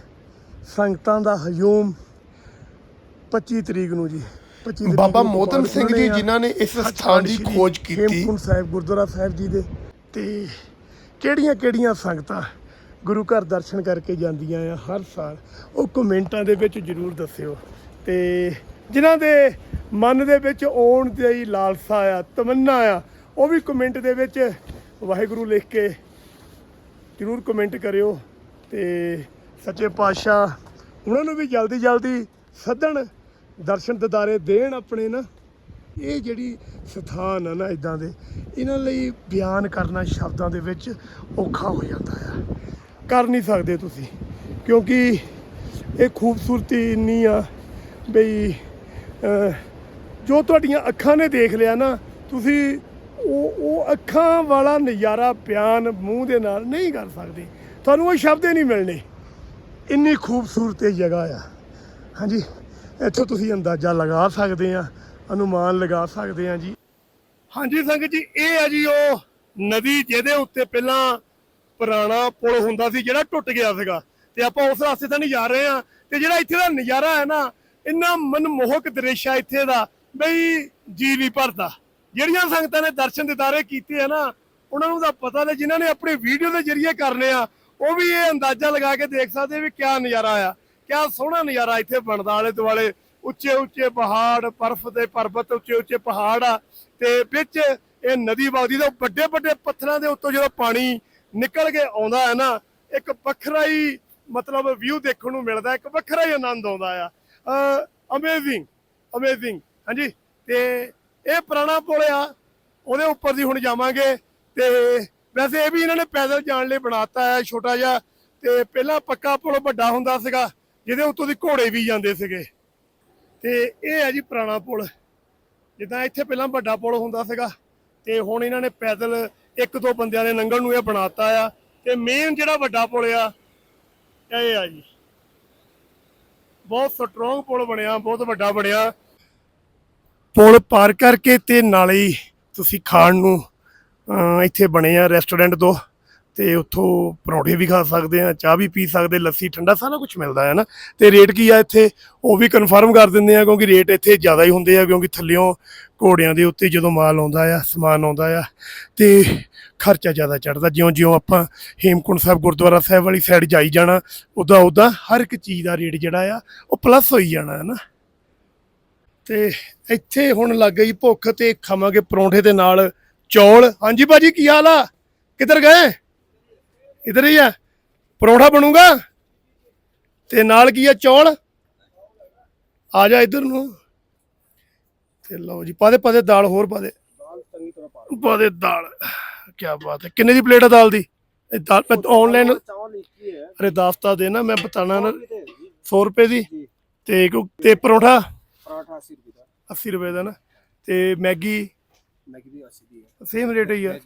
ਸੰਗਤਾਂ ਦਾ ਹਜੂਮ 25 ਤਰੀਕ ਨੂੰ ਜੀ। 25 ਤਰੀਕ ਬਾਬਾ ਨੂੰ ਮੋਹਤਮ ਗੋਪਾਲ ਸਿੰਘ ਜੀ। ਜਿਨ੍ਹਾਂ ਨੇ ਇਸ ਸਥਾਨ ਦੀ ਖੋਜ ਕੀਤੀ। ਹੇਮਕੁੰਟ ਸਾਹਿਬ ਗੁਰਦੁਆਰਾ ਸਾਹਿਬ ਜੀ ਦੇ। ਤੇ ਕਿਹੜੀਆਂ ਕਿਹੜੀਆਂ ਸੰਗਤਾਂ ਗੁਰੂ ਘਰ ਦਰਸ਼ਨ ਕਰਕੇ ਜਾਂਦੀਆਂ ਆ ਹਰ ਸਾਲ ਉਹ ਕਮੈਂਟਾਂ ਦੇ ਵਿੱਚ ਜਰੂਰ ਦੱਸਿਓ। ਤੇ ਜਿਨ੍ਹਾਂ ਦੇ ਮਨ ਦੇ ਵਿੱਚ ਆਉਣ ਦੀ ਲਾਲਸਾ ਆ, ਤਮੰਨਾ ਆ, ਉਹ ਵੀ ਕਮੈਂਟ ਦੇ ਵਿੱਚ ਵਾਹਿਗੁਰੂ ਲਿਖ ਕੇ ਜਰੂਰ ਕਮੈਂਟ ਕਰਿਓ ਤੇ ਸੱਚੇ ਪਾਤਸ਼ਾਹ ਉਹਨਾਂ ਨੂੰ ਵੀ ਜਲਦੀ ਜਲਦੀ ਸੱਦਣ, ਦਰਸ਼ਨ ਦਿਦਾਰੇ ਦੇਣ ਆਪਣੇ ਨਾ। ਇਹ ਜਿਹੜੀ ਸਥਾਨ ਆ ਨਾ ਇਦਾਂ ਦੇ, ਇਹਨਾਂ ਲਈ ਬਿਆਨ ਕਰਨਾ ਸ਼ਬਦਾਂ ਦੇ ਵਿੱਚ ਔਖਾ ਹੋ ਜਾਂਦਾ ਆ। ਕਰ ਨਹੀਂ ਸਕਦੇ ਤੁਸੀਂ, ਕਿਉਂਕਿ ਇਹ ਖੂਬਸੂਰਤੀ ਇੰਨੀ ਆ ਬਈ ਜੋ ਤੁਹਾਡੀਆਂ ਅੱਖਾਂ ਨੇ ਦੇਖ ਲਿਆ ਨਾ, ਤੁਸੀਂ ਉਹ ਉਹ ਅੱਖਾਂ ਵਾਲਾ ਨਜ਼ਾਰਾ ਬਿਆਨ ਮੂੰਹ ਦੇ ਨਾਲ ਨਹੀਂ ਕਰ ਸਕਦੇ। ਤੁਹਾਨੂੰ ਉਹ ਸ਼ਬਦ ਹੀ ਨਹੀਂ ਮਿਲਣੇ। ਇੰਨੀ ਖੂਬਸੂਰਤ ਇਹ ਜਗ੍ਹਾ ਆ। ਹਾਂਜੀ, ਇੱਥੋਂ ਤੁਸੀਂ ਅੰਦਾਜ਼ਾ ਲਗਾ ਸਕਦੇ ਆ, ਅਨੁਮਾਨ ਲਗਾ ਸਕਦੇ ਆ ਜੀ। ਹਾਂਜੀ, ਸੰਗਤ ਜੀ, ਇਹ ਆ ਜੀ ਉਹ ਨਦੀ ਜਿਹਦੇ ਉੱਤੇ ਪਹਿਲਾਂ ਪੁਰਾਣਾ ਪੁਲ ਹੁੰਦਾ ਸੀ, ਜਿਹੜਾ ਟੁੱਟ ਗਿਆ ਸੀਗਾ। ਤੇ ਆਪਾਂ ਉਸ ਰਸਤੇ ਤਾਂ ਨਹੀਂ ਜਾ ਰਹੇ ਆ। ਤੇ ਜਿਹੜਾ ਇੱਥੇ ਦਾ ਨਜ਼ਾਰਾ ਹੈ ਨਾ ਇੰਨਾ ਮਨਮੋਹਕ ਦ੍ਰਿਸ਼ ਆ ਇੱਥੇ ਦਾ ਬਈ ਜੀ ਨਹੀਂ ਭਰਦਾ। ਜਿਹੜੀਆਂ ਸੰਗਤਾਂ ਨੇ ਦਰਸ਼ਨ ਦਿਦਾਰੇ ਕੀਤੇ ਆ ਨਾ, ਉਹਨਾਂ ਨੂੰ ਤਾਂ ਪਤਾ ਨੇ, ਜਿਨ੍ਹਾਂ ਨੇ ਆਪਣੇ ਵੀਡੀਓ ਦੇ ਜ਼ਰੀਏ ਕਰਨੇ ਆ, ਉਹ ਵੀ ਇਹ ਅੰਦਾਜ਼ਾ ਲਗਾ ਕੇ ਦੇਖ ਸਕਦੇ ਵੀ ਕਿਆ ਨਜ਼ਾਰਾ ਆ। ਕਿਆ ਸੋਹਣਾ ਨਜ਼ਾਰਾ ਇੱਥੇ ਬਣਦਾ ਆਲੇ ਦੁਆਲੇ। ਉੱਚੇ ਉੱਚੇ ਪਹਾੜ, ਬਰਫ਼ ਦੇ ਪਰਬਤ, ਉੱਚੇ ਉੱਚੇ ਪਹਾੜ ਆ। ਤੇ ਵਿੱਚ ਇਹ ਨਦੀ ਵਗਦੀ ਤੇ ਵੱਡੇ ਵੱਡੇ ਪੱਥਰਾਂ ਦੇ ਉੱਤੋਂ ਜਦੋਂ ਪਾਣੀ ਨਿਕਲ ਕੇ ਆਉਂਦਾ ਹੈ ਨਾ, ਇੱਕ ਵੱਖਰਾ ਹੀ ਮਤਲਬ ਵਿਊ ਦੇਖਣ ਨੂੰ ਮਿਲਦਾ ਇੱਕ ਵੱਖਰਾ ਹੀ ਆਨੰਦ ਆਉਂਦਾ ਆ। ਅਮੇਜ਼ਿੰਗ ਅਮੇਜ਼ਿੰਗ ਹਾਂਜੀ? ਤੇ ਇਹ ਪੁਰਾਣਾ ਪੁਲ ਆ, ਉਹਦੇ ਉੱਪਰ ਦੀ ਹੁਣ ਜਾਵਾਂਗੇ। ਤੇ ਵੈਸੇ ਇਹ ਵੀ ਇਹਨਾਂ ਨੇ ਪੈਦਲ ਜਾਣ ਲਈ ਬਣਾਤਾ ਹੈ, ਛੋਟਾ ਜਿਹਾ। ਤੇ ਪਹਿਲਾਂ ਪੱਕਾ ਪੁਲ ਵੱਡਾ ਹੁੰਦਾ ਸੀਗਾ, ਜਿਹਦੇ ਉੱਤੋਂ ਦੀ ਘੋੜੇ ਵੀ ਜਾਂਦੇ ਸੀਗੇ। ਤੇ ਇਹ ਹੈ ਜੀ ਪੁਰਾਣਾ ਪੁਲ। ਜਿੱਦਾਂ ਇੱਥੇ ਪਹਿਲਾਂ ਵੱਡਾ ਪੁਲ ਹੁੰਦਾ ਸੀਗਾ, ਤੇ ਹੁਣ ਇਹਨਾਂ ਨੇ ਪੈਦਲ ਇੱਕ ਦੋ ਬੰਦਿਆਂ ਦੇ ਲੰਘਣ ਨੂੰ ਇਹ ਬਣਾਤਾ ਆ। ਤੇ ਮੇਨ ਜਿਹੜਾ ਵੱਡਾ ਪੁਲ ਆ, ਇਹ ਆ ਜੀ। ਬਹੁਤ ਸਟਰੋਂਗ ਪੁਲ ਬਣਿਆ, ਬਹੁਤ ਵੱਡਾ ਬਣਿਆ। ਪੁਲ ਪਾਰ ਕਰਕੇ ਤੇ ਨਾਲੇ ਹੀ ਤੁਸੀਂ ਖਾਣ ਨੂੰ, ਅਹ ਇੱਥੇ ਬਣੇ ਆ ਰੈਸਟੋਰੈਂਟ ਤੋਂ ਤੇ ਉੱਥੋਂ ਪਰੌਂਠੇ ਵੀ ਖਾ ਸਕਦੇ ਆ, ਚਾਹ ਵੀ ਪੀ ਸਕਦੇ, ਲੱਸੀ, ਠੰਡਾ ਸਾਰਾ ਕੁਝ ਮਿਲਦਾ ਹੈ ਨਾ। ਤੇ ਰੇਟ ਕੀ ਆ ਇੱਥੇ? ਉਹ ਵੀ ਕਨਫਰਮ ਕਰ ਦਿੰਦੇ ਆ ਕਿਉਂਕਿ ਰੇਟ ਇੱਥੇ ਜ਼ਿਆਦਾ ਹੀ ਹੁੰਦੇ ਆ, ਕਿਉਂਕਿ ਥੱਲਿਓਂ ਘੋੜਿਆਂ ਦੇ ਉੱਤੇ ਜਦੋਂ ਮਾਲ ਆਉਂਦਾ ਆ, ਸਮਾਨ ਆਉਂਦਾ ਆ, ਤੇ ਖਰਚਾ ਜ਼ਿਆਦਾ ਚੜਦਾ ਜਿਉਂ-ਜਿਉਂ ਆਪਾਂ ਹੇਮਕੁੰਟ ਸਾਹਿਬ, ਗੁਰਦੁਆਰਾ ਸਾਹਿਬ ਵਾਲੀ ਸਾਈਡ ਜਾਈ ਜਾਣਾ ਉਦਾਂ ਉਦਾਂ ਹਰ ਇੱਕ ਚੀਜ਼ ਦਾ ਰੇਟ ਜਿਹੜਾ ਆ, ਉਹ ਪਲੱਸ ਹੋਈ ਜਾਣਾ, ਹੈ ਨਾ। ਤੇ ਇੱਥੇ ਹੁਣ ਲੱਗ ਗਈ ਭੁੱਖ ਤੇ ਖਾਵਾਂਗੇ ਪਰੌਂਠੇ ਦੇ ਨਾਲ ਚੌਲ। ਹਾਂਜੀ ਭਾਜੀ, ਕੀ ਹਾਲ ਆ? ਕਿੱਧਰ ਗਏ? ਇਧਰ ਹੀ ਆ। ਪਰੌਂਠਾ ਬਣੂਗਾ? ਤੇ ਨਾਲ ਕੀ ਆ? ਚੌਲ? ਆ ਜਾ ਇਧਰ ਨੂੰ। ਤੇ ਲਓ ਜੀ ਪਾ ਦੇ ਪਾ ਦੇ ਦਾਲ ਹੋਰ ਪਾ ਦੇ। ਪਾ ਦੇ ਦਾਲ। ਕੀ ਬਾਤ ਹੈ। ਕਿੰਨੇ ਦੀ ਪਲੇਟ ਆ ਦਾਲ ਦੀ? ਇਹ ਦਾਲ ਮੈਂ ਆਨਲਾਈਨ ਅਰੇ ਦਾਫਤਾ ਦੇ ਨਾ ਮੈਂ ਬਤਾਣਾ ਨਾ। 100 ਰੁਪਏ ਦੀ। ਤੇ ਤੇ ਪਰੌਂਠਾ? ਪਰੌਂਠਾ 80 ਰੁਪਏ ਦਾ। ਨਾ। ਤੇ ਮੈਗੀ? ਮੈਗੀ ਵੀ 80 ਦੀ ਹੈ। ਸੇਮ ਰੇਟ ਹੀ ਆ।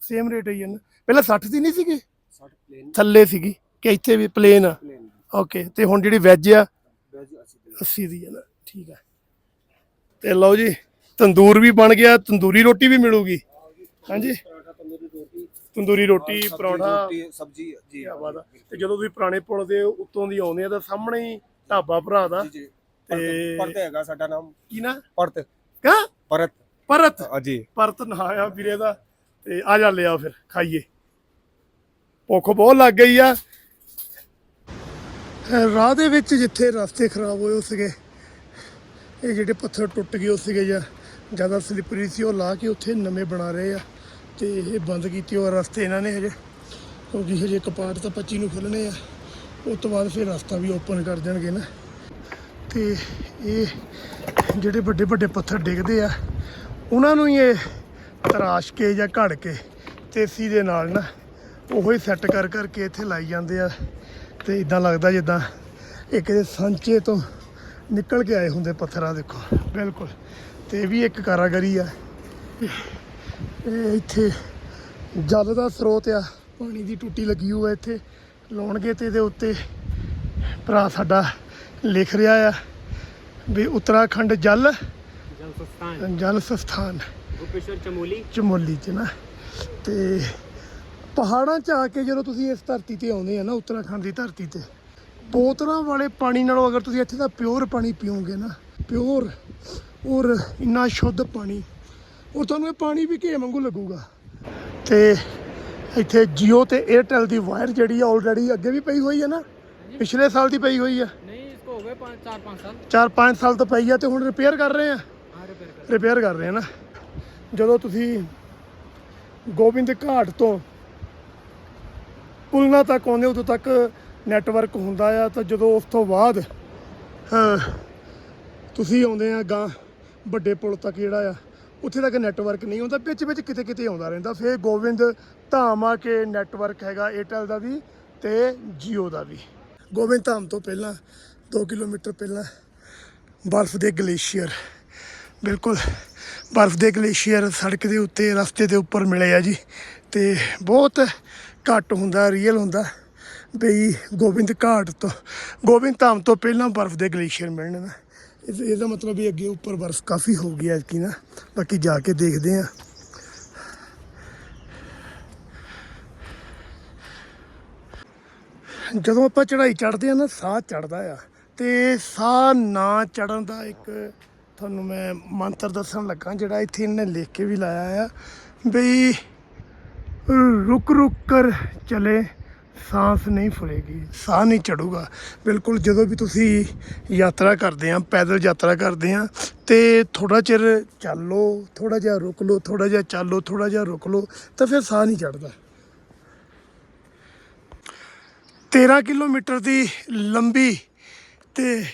ਸੇਮ ਰੇਟ ਹੀ ਆ ਨਾ। ਪਹਿਲਾਂ 60 ਦੀ ਨਹੀਂ ਸੀਗੀ? 60 ਥੱਲੇ ਸੀਗੀ ਕਿ ਇੱਥੇ ਵੀ ਪਲੇਨ ਆ? ਓਕੇ ਤੇ ਹੁਣ ਜਿਹੜੀ ਵੈਜ ਆ? 80 ਦੀ। ਹੈ ਠੀਕ ਆ। ਤੇ ਲਓ ਜੀ ਤੰਦੂਰ ਵੀ ਬਣ ਗਿਆ ਤੰਦੂਰੀ ਰੋਟੀ ਵੀ ਮਿਲੂਗੀ। ਹਾਂਜੀ? ਤੰਦੂਰੀ ਰੋਟੀ। ਪਰੌਂਠਾ। ਸਬਜੀ ਜੀ। ਤੇ ਜਦੋਂ ਤੁਸੀਂ ਪੁਰਾਣੇ ਪੁਲ ਦੇ ਉੱਤੋਂ ਦੀ ਆਉਂਦੇ ਆ ਤਾਂ ਸਾਹਮਣੇ ਢਾਬਾ ਭਰਾ ਦਾ। ਤੇ ਪਰਤ ਹੈਗਾ ਸਾਡਾ ਨਾਮ। ਕੀ ਨਾ? ਪਰਤ। ਕਾ ਪਰਤ। ਪਰਤ? ਜੀ। ਪਰਤ ਨਾ ਆ ਵੀਰੇ ਦਾ। ਤੇ ਆ ਜਾ ਲਿਆ ਫਿਰ ਖਾਈਏ। ਭੁੱਖ ਬਹੁਤ ਲੱਗ ਗਈ ਆ। ਰਾਹ ਦੇ ਵਿੱਚ ਜਿੱਥੇ ਰਸਤੇ ਖਰਾਬ ਹੋਏ ਸੀਗੇ, ਇਹ ਜਿਹੜੇ ਪੱਥਰ ਟੁੱਟ ਗਏ ਸੀਗੇ ਜਾਂ ਜ਼ਿਆਦਾ ਸਲਿਪਰੀ ਸੀ, ਉਹ ਲਾ ਕੇ ਉੱਥੇ ਨਵੇਂ ਬਣਾ ਰਹੇ ਆ ਤੇ ਇਹ ਬੰਦ ਕੀਤੇ ਉਹ ਰਸਤੇ ਇਹਨਾਂ ਨੇ ਹਜੇ। ਕਿਉਂਕਿ ਹਜੇ ਕਪਾਟ ਤਾਂ 25 ਨੂੰ ਖੁੱਲਣੇ ਆ। ਉਸ ਤੋਂ ਬਾਅਦ ਫਿਰ ਰਸਤਾ ਵੀ ਓਪਨ ਕਰ ਦੇਣਗੇ ਨਾ। ਤੇ ਇਹ ਜਿਹੜੇ ਵੱਡੇ ਵੱਡੇ ਪੱਥਰ ਡਿੱਗਦੇ ਆ, ਉਹਨਾਂ ਨੂੰ ਹੀ ਇਹ ਤਰਾਸ਼ ਕੇ ਜਾਂ ਘੜ ਕੇ ਤੇਸੀ ਦੇ ਨਾਲ ਨਾ ਉਹੋ ਹੀ ਸੈੱਟ ਕਰ ਕਰਕੇ ਇੱਥੇ ਲਾਈ ਜਾਂਦੇ ਆ। ਤੇ ਇਦਾਂ ਲੱਗਦਾ ਜਿੱਦਾਂ ਇੱਕ ਦੇ ਸੰਚੇ ਤੋਂ ਨਿਕਲ ਕੇ ਆਏ ਹੁੰਦੇ ਪੱਥਰਾਂ ਦੇਖੋ। ਬਿਲਕੁਲ। ਤੇ ਇਹ ਵੀ ਇੱਕ ਕਾਰਾਗਰੀ ਆ। ਇਹ ਇੱਥੇ ਜਲ ਦਾ ਸਰੋਤ ਆ। ਪਾਣੀ ਦੀ ਟੂਟੀ ਲੱਗੀ ਹੋਇਆ ਇੱਥੇ। ਲਾਉਣਗੇ ਤੇ ਇਹਦੇ ਉੱਤੇ ਭਰਾ ਸਾਡਾ ਲਿਖ ਰਿਹਾ ਆ ਵੀ ਉੱਤਰਾਖੰਡ ਜਲ ਜਲ ਸਥਾਨ ਜਲ ਸਥਾਨ ਭੁਪੇਸ਼ਰ ਚਮੋਲੀ। ਚਮੋਲੀ ਚ ਨਾ। ਤੇ ਪਹਾੜਾਂ 'ਚ ਆ ਕੇ ਜਦੋਂ ਤੁਸੀਂ ਇਸ ਧਰਤੀ ਤੇ ਆਉਂਦੇ ਆ ਨਾ ਉੱਤਰਾਖੰਡ ਦੀ ਧਰਤੀ ਤੇ ਬੋਤਲਾਂ ਵਾਲੇ ਪਾਣੀ ਨਾਲੋਂ ਅਗਰ ਤੁਸੀਂ ਇੱਥੇ ਦਾ ਪਿਓਰ ਪਾਣੀ ਪੀਓਗੇ ਨਾ ਪਿਓਰ ਔਰ ਇੰਨਾ ਸ਼ੁੱਧ ਪਾਣੀ ਔਰ ਤੁਹਾਨੂੰ ਇਹ ਪਾਣੀ ਵੀ ਘੇ ਵਾਂਗੂ ਲੱਗੂਗਾ। ਤੇ ਇੱਥੇ Jio ਤੇ Airtel ਦੀ ਵਾਇਰ ਜਿਹੜੀ ਆ ਆਲਰੇਡੀ ਅੱਗੇ ਵੀ ਪਈ ਹੋਈ ਹੈ ਨਾ ਪਿਛਲੇ ਸਾਲ ਦੀ ਪਈ ਹੋਈ ਆ। ਨਹੀਂ ਇਸ ਹੋ ਗਏ 4-5 ਸਾਲ। 4-5 ਸਾਲ ਤੋਂ ਪਈ ਆ ਤੇ ਹੁਣ ਰਿਪੇਅਰ ਕਰ ਰਹੇ ਆ। ਰਿਪੇਅਰ ਕਰ ਰਹੇ ਆ ਨਾ। ਜਦੋਂ ਤੁਸੀਂ ਗੋਬਿੰਦ ਘਾਟ ਤੋਂ ਪੁਲਨਾ ਤੱਕ ਆਉਂਦੇ, ਉਦੋਂ ਤੱਕ ਨੈਟਵਰਕ ਹੁੰਦਾ ਆ, ਤਾਂ ਜਦੋਂ ਉਸ ਤੋਂ ਬਾਅਦ ਤੁਸੀਂ ਆਉਂਦੇ ਆ ਗਾਂ, ਵੱਡੇ ਪੁਲ ਤੱਕ ਜਿਹੜਾ ਆ, ਉੱਥੇ ਤੱਕ ਨੈਟਵਰਕ ਨਹੀਂ ਹੁੰਦਾ ਵਿੱਚ ਵਿੱਚ ਕਿਤੇ ਕਿਤੇ ਆਉਂਦਾ ਰਹਿੰਦਾ। ਫਿਰ ਗੋਬਿੰਦ ਧਾਮ ਆ ਕੇ ਨੈਟਵਰਕ ਹੈਗਾ ਏਅਰਟੈਲ ਦਾ ਵੀ ਤੇ ਜੀਓ ਦਾ ਵੀ। ਗੋਬਿੰਦ ਧਾਮ ਤੋਂ ਪਹਿਲਾਂ 2 ਕਿਲੋਮੀਟਰ ਪਹਿਲਾਂ, ਬਰਫ਼ ਦੇ ਗਲੇਸ਼ੀਅਰ। ਬਿਲਕੁਲ, ਬਰਫ਼ ਦੇ ਗਲੇਸ਼ੀਅਰ ਸੜਕ ਦੇ ਉੱਤੇ, ਰਸਤੇ ਦੇ ਉੱਪਰ ਮਿਲੇ ਆ ਜੀ। ਤੇ ਬਹੁਤ ਘੱਟ ਹੁੰਦਾ ਰੀਅਲ ਹੁੰਦਾ। ਬਈ ਗੋਬਿੰਦ ਘਾਟ ਤੋਂ, ਗੋਬਿੰਦ ਧਾਮ ਤੋਂ ਪਹਿਲਾਂ ਬਰਫ਼ ਦੇ ਗਲੇਸ਼ੀਅਰ ਮਿਲਣ ਨਾ। ਇਸ- ਇਹਦਾ ਮਤਲਬ ਵੀ ਅੱਗੇ ਉੱਪਰ ਬਰਫ਼ ਕਾਫੀ ਹੋ ਗਈ ਹੈ ਕਿ ਨਾ। ਬਾਕੀ ਜਾ ਕੇ ਦੇਖਦੇ ਆ। ਜਦੋਂ ਆਪਾਂ ਚੜ੍ਹਾਈ ਚੜ੍ਹਦੇ ਆ ਨਾ, ਸਾਹ ਚੜਦਾ ਆ। ਤੇ ਸਾਹ ਨਾ ਚੜਨ ਦਾ ਇੱਕ ਤੁਹਾਨੂੰ ਮੈਂ ਮੰਤਰ ਦੱਸਣ ਲੱਗਾ, ਜਿਹੜਾ ਇੱਥੇ ਇਹਨੇ ਲਿਖ ਕੇ ਵੀ ਲਾਇਆ ਆ। ਬਈ ਰੁਕ ਰੁਕ ਕਰ ਚਲੇ ਸਾਹ ਨਹੀਂ ਫੁਲੇਗੀ ਸਾਹ ਨਹੀਂ ਚੜੂਗਾ। ਬਿਲਕੁਲ ਜਦੋਂ ਵੀ ਤੁਸੀਂ ਯਾਤਰਾ ਕਰਦੇ ਆ, ਪੈਦਲ ਯਾਤਰਾ ਕਰਦੇ ਆ, ਤੇ ਥੋੜਾ ਚਿਰ ਚੱਲ ਚੱਲੋ ਥੋੜਾ ਜਿਹਾ ਰੁਕ ਲਓ ਥੋੜਾ ਜਿਹਾ ਚੱਲ ਚੱਲੋ ਥੋੜਾ ਜਿਹਾ ਰੁਕ ਲਓ, ਤਾਂ ਫਿਰ ਸਾਹ ਨਹੀਂ ਚੜਦਾ। 13 ਕਿਲੋਮੀਟਰ ਦੀ ਲੰਬੀ ਤੇ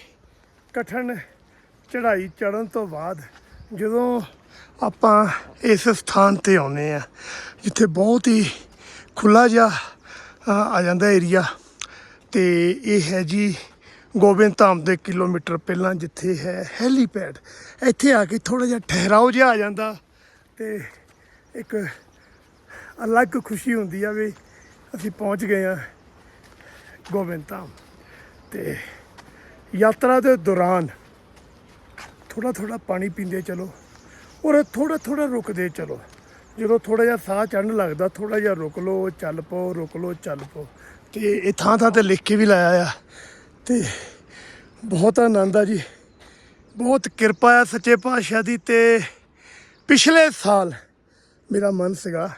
ਕਠਿਨ ਚੜ੍ਹਾਈ ਚੜਨ ਤੋਂ ਬਾਅਦ ਜਦੋਂ ਆਪਾਂ ਇਸ ਸਥਾਨ ਤੇ ਆਉਨੇ ਆ ਜਿੱਥੇ ਬਹੁਤ ਹੀ ਖੁੱਲਾ ਜਿਹਾ ਆ ਜਾਂਦਾ ਏਰੀਆ ਤੇ ਇਹ ਹੈ ਜੀ ਗੋਬਿੰਦ ਧਾਮ ਦੇ ਕਿਲੋਮੀਟਰ ਪਹਿਲਾਂ ਜਿੱਥੇ ਹੈ ਹੈਲੀਪੈਡ। ਇੱਥੇ ਆ ਕੇ ਥੋੜਾ ਜਿਹਾ ਠਹਿਰਾਓ ਜਿਹਾ ਆ ਜਾਂਦਾ ਤੇ ਇੱਕ ਅਲੱਗ ਖੁਸ਼ੀ ਹੁੰਦੀ ਆ ਵੀ ਅਸੀਂ ਪਹੁੰਚ ਗਏ ਆ ਗੋਬਿੰਦ ਧਾਮ। ਤੇ ਯਾਤਰਾ ਦੇ ਦੌਰਾਨ ਥੋੜਾ ਥੋੜਾ ਪਾਣੀ ਪੀਂਦੇ ਚਲੋ। ਔਰ ਥੋੜਾ ਥੋੜਾ ਰੁਕਦੇ ਚਲੋ। ਜਦੋਂ ਥੋੜਾ ਜਿਹਾ ਸਾਹ ਚੜਨ ਲੱਗਦਾ ਥੋੜਾ ਜਿਹਾ ਰੁਕ ਲਓ, ਚੱਲ ਪਓ, ਰੁਕ ਲਓ, ਚੱਲ ਪਓ। ਤੇ ਇਹ ਥਾਂ ਥਾਂ ਤੇ ਲਿਖ ਕੇ ਵੀ ਲਾਇਆ ਆ। ਤੇ ਬਹੁਤ ਆਨੰਦ ਆ ਜੀ। ਬਹੁਤ ਕਿਰਪਾ ਆ ਸੱਚੇ ਪਾਤਸ਼ਾਹ ਦੀ ਤੇ ਪਿਛਲੇ ਸਾਲ ਮੇਰਾ ਮਨ ਸੀਗਾ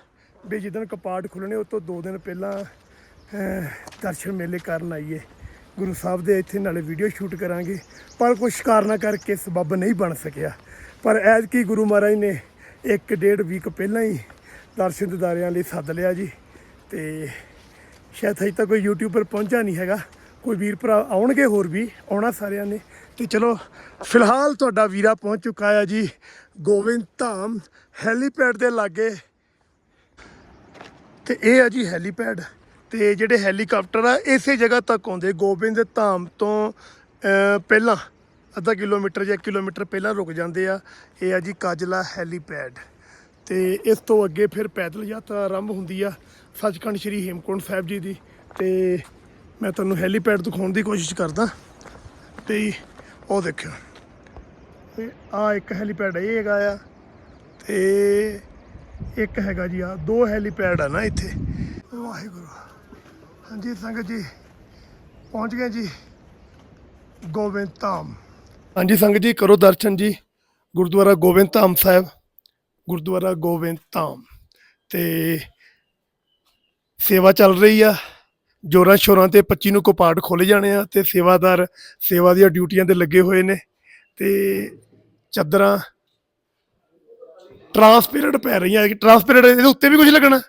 ਵੀ ਜਿੱਦਣ ਕਪਾਟ ਖੁੱਲਣੇ ਉਸ ਤੋਂ 2 ਦਿਨ ਪਹਿਲਾਂ ਦਰਸ਼ਨ ਮੇਲੇ ਕਰਨ ਆਈਏ। ਗੁਰੂ ਸਾਹਿਬ ਦੇ ਇੱਥੇ ਨਾਲੇ ਵੀਡੀਓ ਸ਼ੂਟ ਕਰਾਂਗੇ। ਪਰ ਕੁਝ ਕਾਰਨਾਂ ਕਰਕੇ ਸਬੱਬ ਨਹੀਂ ਬਣ ਸਕਿਆ। ਪਰ ਐਦ ਕੀ ਗੁਰੂ ਮਹਾਰਾਜ ਨੇ ਇੱਕ ਡੇਢ ਵੀਕ ਪਹਿਲਾਂ ਹੀ ਦਰਸ਼ਨ ਦਿਦਾਰਿਆਂ ਲਈ ਸੱਦ ਲਿਆ ਜੀ ਤੇ ਸ਼ਾਇਦ ਹਜੇ ਤੱਕ ਕੋਈ ਯੂਟਿਊਬਰ ਪਹੁੰਚਾ ਨਹੀਂ ਹੈਗਾ। ਕੋਈ ਵੀਰ ਭਰਾ ਆਉਣਗੇ ਹੋਰ ਵੀ, ਆਉਣਾ ਸਾਰਿਆਂ ਨੇ। ਤੇ ਚਲੋ, ਫਿਲਹਾਲ ਤੁਹਾਡਾ ਵੀਰਾ ਪਹੁੰਚ ਚੁੱਕਾ ਆ ਜੀ ਗੋਬਿੰਦ ਧਾਮ ਹੈਲੀਪੈਡ ਦੇ ਲਾਗੇ। ਤੇ ਇਹ ਆ ਜੀ ਹੈਲੀਪੈਡ। ਤੇ ਜਿਹੜੇ ਹੈਲੀਕਾਪਟਰ ਆ, ਇਸੇ ਜਗ੍ਹਾ ਤੱਕ ਆਉਂਦੇ ਗੋਬਿੰਦ ਧਾਮ ਤੋਂ ਪਹਿਲਾਂ। ਅੱਧਾ ਕਿਲੋਮੀਟਰ ਜਾਂ ਕਿਲੋਮੀਟਰ ਪਹਿਲਾਂ ਰੁਕ ਜਾਂਦੇ ਆ। ਇਹ ਆ ਜੀ ਕਾਜਲਾ ਹੈਲੀਪੈਡ। ਤੇ ਇਸ ਤੋਂ ਅੱਗੇ ਫਿਰ ਪੈਦਲ ਯਾਤਰਾ ਆਰੰਭ ਹੁੰਦੀ ਆ ਸੱਚਖੰਡ ਸ੍ਰੀ ਹੇਮਕੁੰਟ ਸਾਹਿਬ ਜੀ ਦੀ। ਤੇ ਮੈਂ ਤੁਹਾਨੂੰ ਹੈਲੀਪੈਡ ਦਿਖਾਉਣ ਦੀ ਕੋਸ਼ਿਸ਼ ਕਰਦਾ। ਤੇ ਉਹ ਦੇਖਿਓ। ਆ ਇੱਕ ਹੈਲੀਪੈਡ ਇਹ ਹੈਗਾ ਆ। ਤੇ ਇੱਕ ਹੈਗਾ ਜੀ ਆ ਦੋ ਹੈਲੀਪੈਡ ਆ ਨਾ ਇੱਥੇ। ਵਾਹਿਗੁਰੂ। ਹਾਂਜੀ ਸੰਗਤ ਜੀ, ਪਹੁੰਚ ਗਏ ਜੀ। ਗੋਬਿੰਦ ਧਾਮ। ਹਾਂਜੀ ਸੰਗਤ ਜੀ ਕਰੋ ਦਰਸ਼ਨ ਜੀ। ਗੁਰਦੁਆਰਾ ਗੋਬਿੰਦ ਧਾਮ ਸਾਹਿਬ ਗੁਰਦੁਆਰਾ ਗੋਬਿੰਦ ਧਾਮ। ਤੇ ਸੇਵਾ ਚੱਲ ਰਹੀ ਆ। ਜੋਰਾਂ ਸ਼ੋਰਾਂ ਤੇ 25 ਨੂੰ ਕਪਾਟ ਖੋਲੇ ਜਾਣੇ ਆ ਤੇ ਸੇਵਾਦਾਰ ਸੇਵਾ ਦੀਆਂ ਡਿਊਟੀਆਂ ਤੇ ਲੱਗੇ ਹੋਏ ਨੇ। ਤੇ ਚਾਦਰਾਂ ਟਰਾਂਸਪੇਰੈਂਟ ਪੈ ਰਹੀਆਂ। ਕਿ ਟਰਾਂਸਪੇਰੈਂਟ ਇਹਦੇ ਉੱਤੇ ਵੀ ਕੁਝ ਲੱਗਣਾ?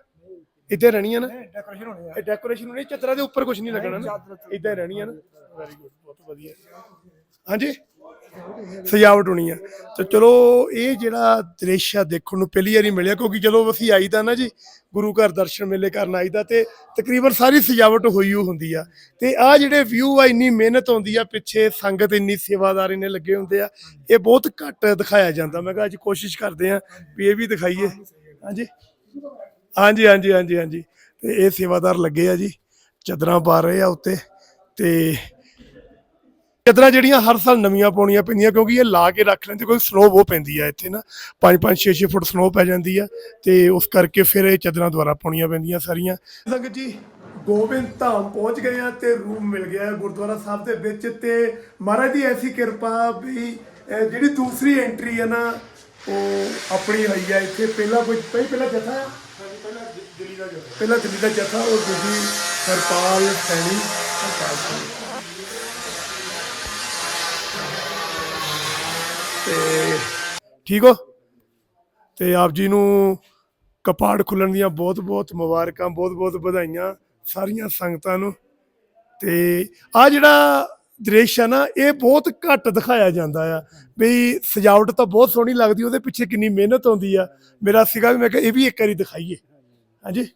ਇੱਥੇ ਰਹਿਣੀਆਂ ਨਾ? ਡੈਕੋਰੇਸ਼ਨ ਹੋਣੀ ਇਹ ਡੈਕੋਰੇਸ਼ਨ ਹੋਣੀ ਚਾਦਰਾਂ ਦੇ ਉੱਪਰ ਕੁਝ ਨਹੀਂ ਲੱਗਣਾ ਨਾ। ਇਦਾਂ ਹੀ ਰਹਿਣੀਆਂ ਨਾ। ਵੈਰੀ ਗੁੱਡ ਬਹੁਤ ਵਧੀਆ। ਹਾਂਜੀ? ਸਜਾਵਟ ਹੋਣੀ ਆ। ਤੇ ਚਲੋ, ਇਹ ਜਿਹੜਾ ਦ੍ਰਿਸ਼ ਆ ਦੇਖਣ ਨੂੰ ਪਹਿਲੀ ਵਾਰੀ ਮਿਲਿਆ, ਕਿਉਂਕਿ ਜਦੋਂ ਅਸੀਂ ਆਈ ਆਈਦਾ ਨਾ ਜੀ, ਗੁਰੂ ਘਰ ਦਰਸ਼ਨ ਮੇਲੇ ਕਰਨ ਆਈਦਾ ਤੇ ਤਕਰੀਬਨ ਸਾਰੀ ਸਜਾਵਟ ਹੋਈ ਹੋਈ ਹੁੰਦੀ ਆ। ਤੇ ਆ ਜਿਹੜੇ ਵਿਊ ਆ, ਇੰਨੀ ਮਿਹਨਤ ਹੁੰਦੀ ਆ, ਪਿੱਛੇ ਸੰਗਤ ਇੰਨੀ ਸੇਵਾਦਾਰ ਇੰਨੇ ਲੱਗੇ ਹੁੰਦੇ ਆ, ਇਹ ਬਹੁਤ ਘੱਟ ਦਿਖਾਇਆ ਜਾਂਦਾ। ਮੈਂ ਕਿਹਾ ਅੱਜ ਕੋਸ਼ਿਸ਼ ਕਰਦੇ ਆ ਵੀ ਇਹ ਵੀ ਦਿਖਾਈਏ। ਹਾਂਜੀ। ਹਾਂਜੀ ਹਾਂਜੀ ਹਾਂਜੀ ਹਾਂਜੀ। ਤੇ ਇਹ ਸੇਵਾਦਾਰ ਲੱਗੇ ਆ ਜੀ, ਚਾਦਰਾਂ ਪਾ ਰਹੇ ਆ ਉੱਤੇ ਤੇ ਚਾਦਰਾਂ ਜਿਹੜੀਆਂ ਹਰ ਸਾਲ ਨਵੀਆਂ ਪਾਉਣੀਆਂ ਪੈਂਦੀਆਂ ਕਿਉਂਕਿ ਇਹ ਲਾ ਕੇ ਰੱਖ ਲੈਂਦੇ ਕੋਈ ਸਨੋ ਬਹੁਤ ਪੈਂਦੀ ਆ ਇੱਥੇ ਨਾ। 5-5 6-6 ਫੁੱਟ ਸਨੋ ਪੈ ਜਾਂਦੀ ਆ ਤੇ ਉਸ ਕਰਕੇ ਫਿਰ ਇਹ ਚਾਦਰਾਂ ਦੁਆਰਾ ਪਾਉਣੀਆਂ ਪੈਂਦੀਆਂ ਸਾਰੀਆਂ। ਸੰਗਤ ਜੀ ਗੋਬਿੰਦ ਧਾਮ ਪਹੁੰਚ ਗਏ ਆ ਤੇ ਰੂਮ ਮਿਲ ਗਿਆ ਗੁਰਦੁਆਰਾ ਸਾਹਿਬ ਦੇ ਵਿੱਚ ਤੇ ਮਹਾਰਾਜ ਦੀ ਐਸੀ ਕਿਰਪਾ ਵੀ ਜਿਹੜੀ ਦੂਸਰੀ ਐਂਟਰੀ ਹੈ ਨਾ ਉਹ ਆਪਣੀ ਹੋਈ ਆ ਇੱਥੇ। ਪਹਿਲਾਂ ਕੋਈ ਪਹਿ- ਪਹਿਲਾਂ ਜਥਾ? ਆ ਪਹਿਲਾਂ ਦਿੱਲੀ ਦਾ ਜਥਾ। ਪਹਿਲਾਂ ਦਿੱਲੀ ਦਾ ਜਥਾ ਔਰ ਦੂਜੀ ਹਰਪਾਲ ਸੈਣੀ ਹਰਪਾਲ ਸੈਣੀ। ਤੇ ਠੀਕ ਹੋ? ਤੇ ਆਪ ਜੀ ਨੂੰ ਕਪਾੜ ਖੁੱਲਣ ਦੀਆਂ ਬਹੁਤ ਬਹੁਤ ਮੁਬਾਰਕਾਂ ਬਹੁਤ ਬਹੁਤ ਵਧਾਈਆਂ ਸਾਰੀਆਂ ਸੰਗਤਾਂ ਨੂੰ। ਤੇ ਆ ਜਿਹੜਾ ਦ੍ਰਿਸ਼ ਆ ਨਾ ਇਹ ਬਹੁਤ ਘੱਟ ਦਿਖਾਇਆ ਜਾਂਦਾ ਆ। ਵੀ ਸਜਾਵਟ ਤਾਂ ਬਹੁਤ ਸੋਹਣੀ ਲੱਗਦੀ ਉਹਦੇ ਪਿੱਛੇ ਕਿੰਨੀ ਮਿਹਨਤ ਆਉਂਦੀ ਆ। ਮੇਰਾ ਸੀਗਾ ਵੀ ਮੈਂ ਕਿਹਾ ਇਹ ਵੀ ਇੱਕ ਵਾਰੀ ਦਿਖਾਈਏ। ਹਾਂਜੀ?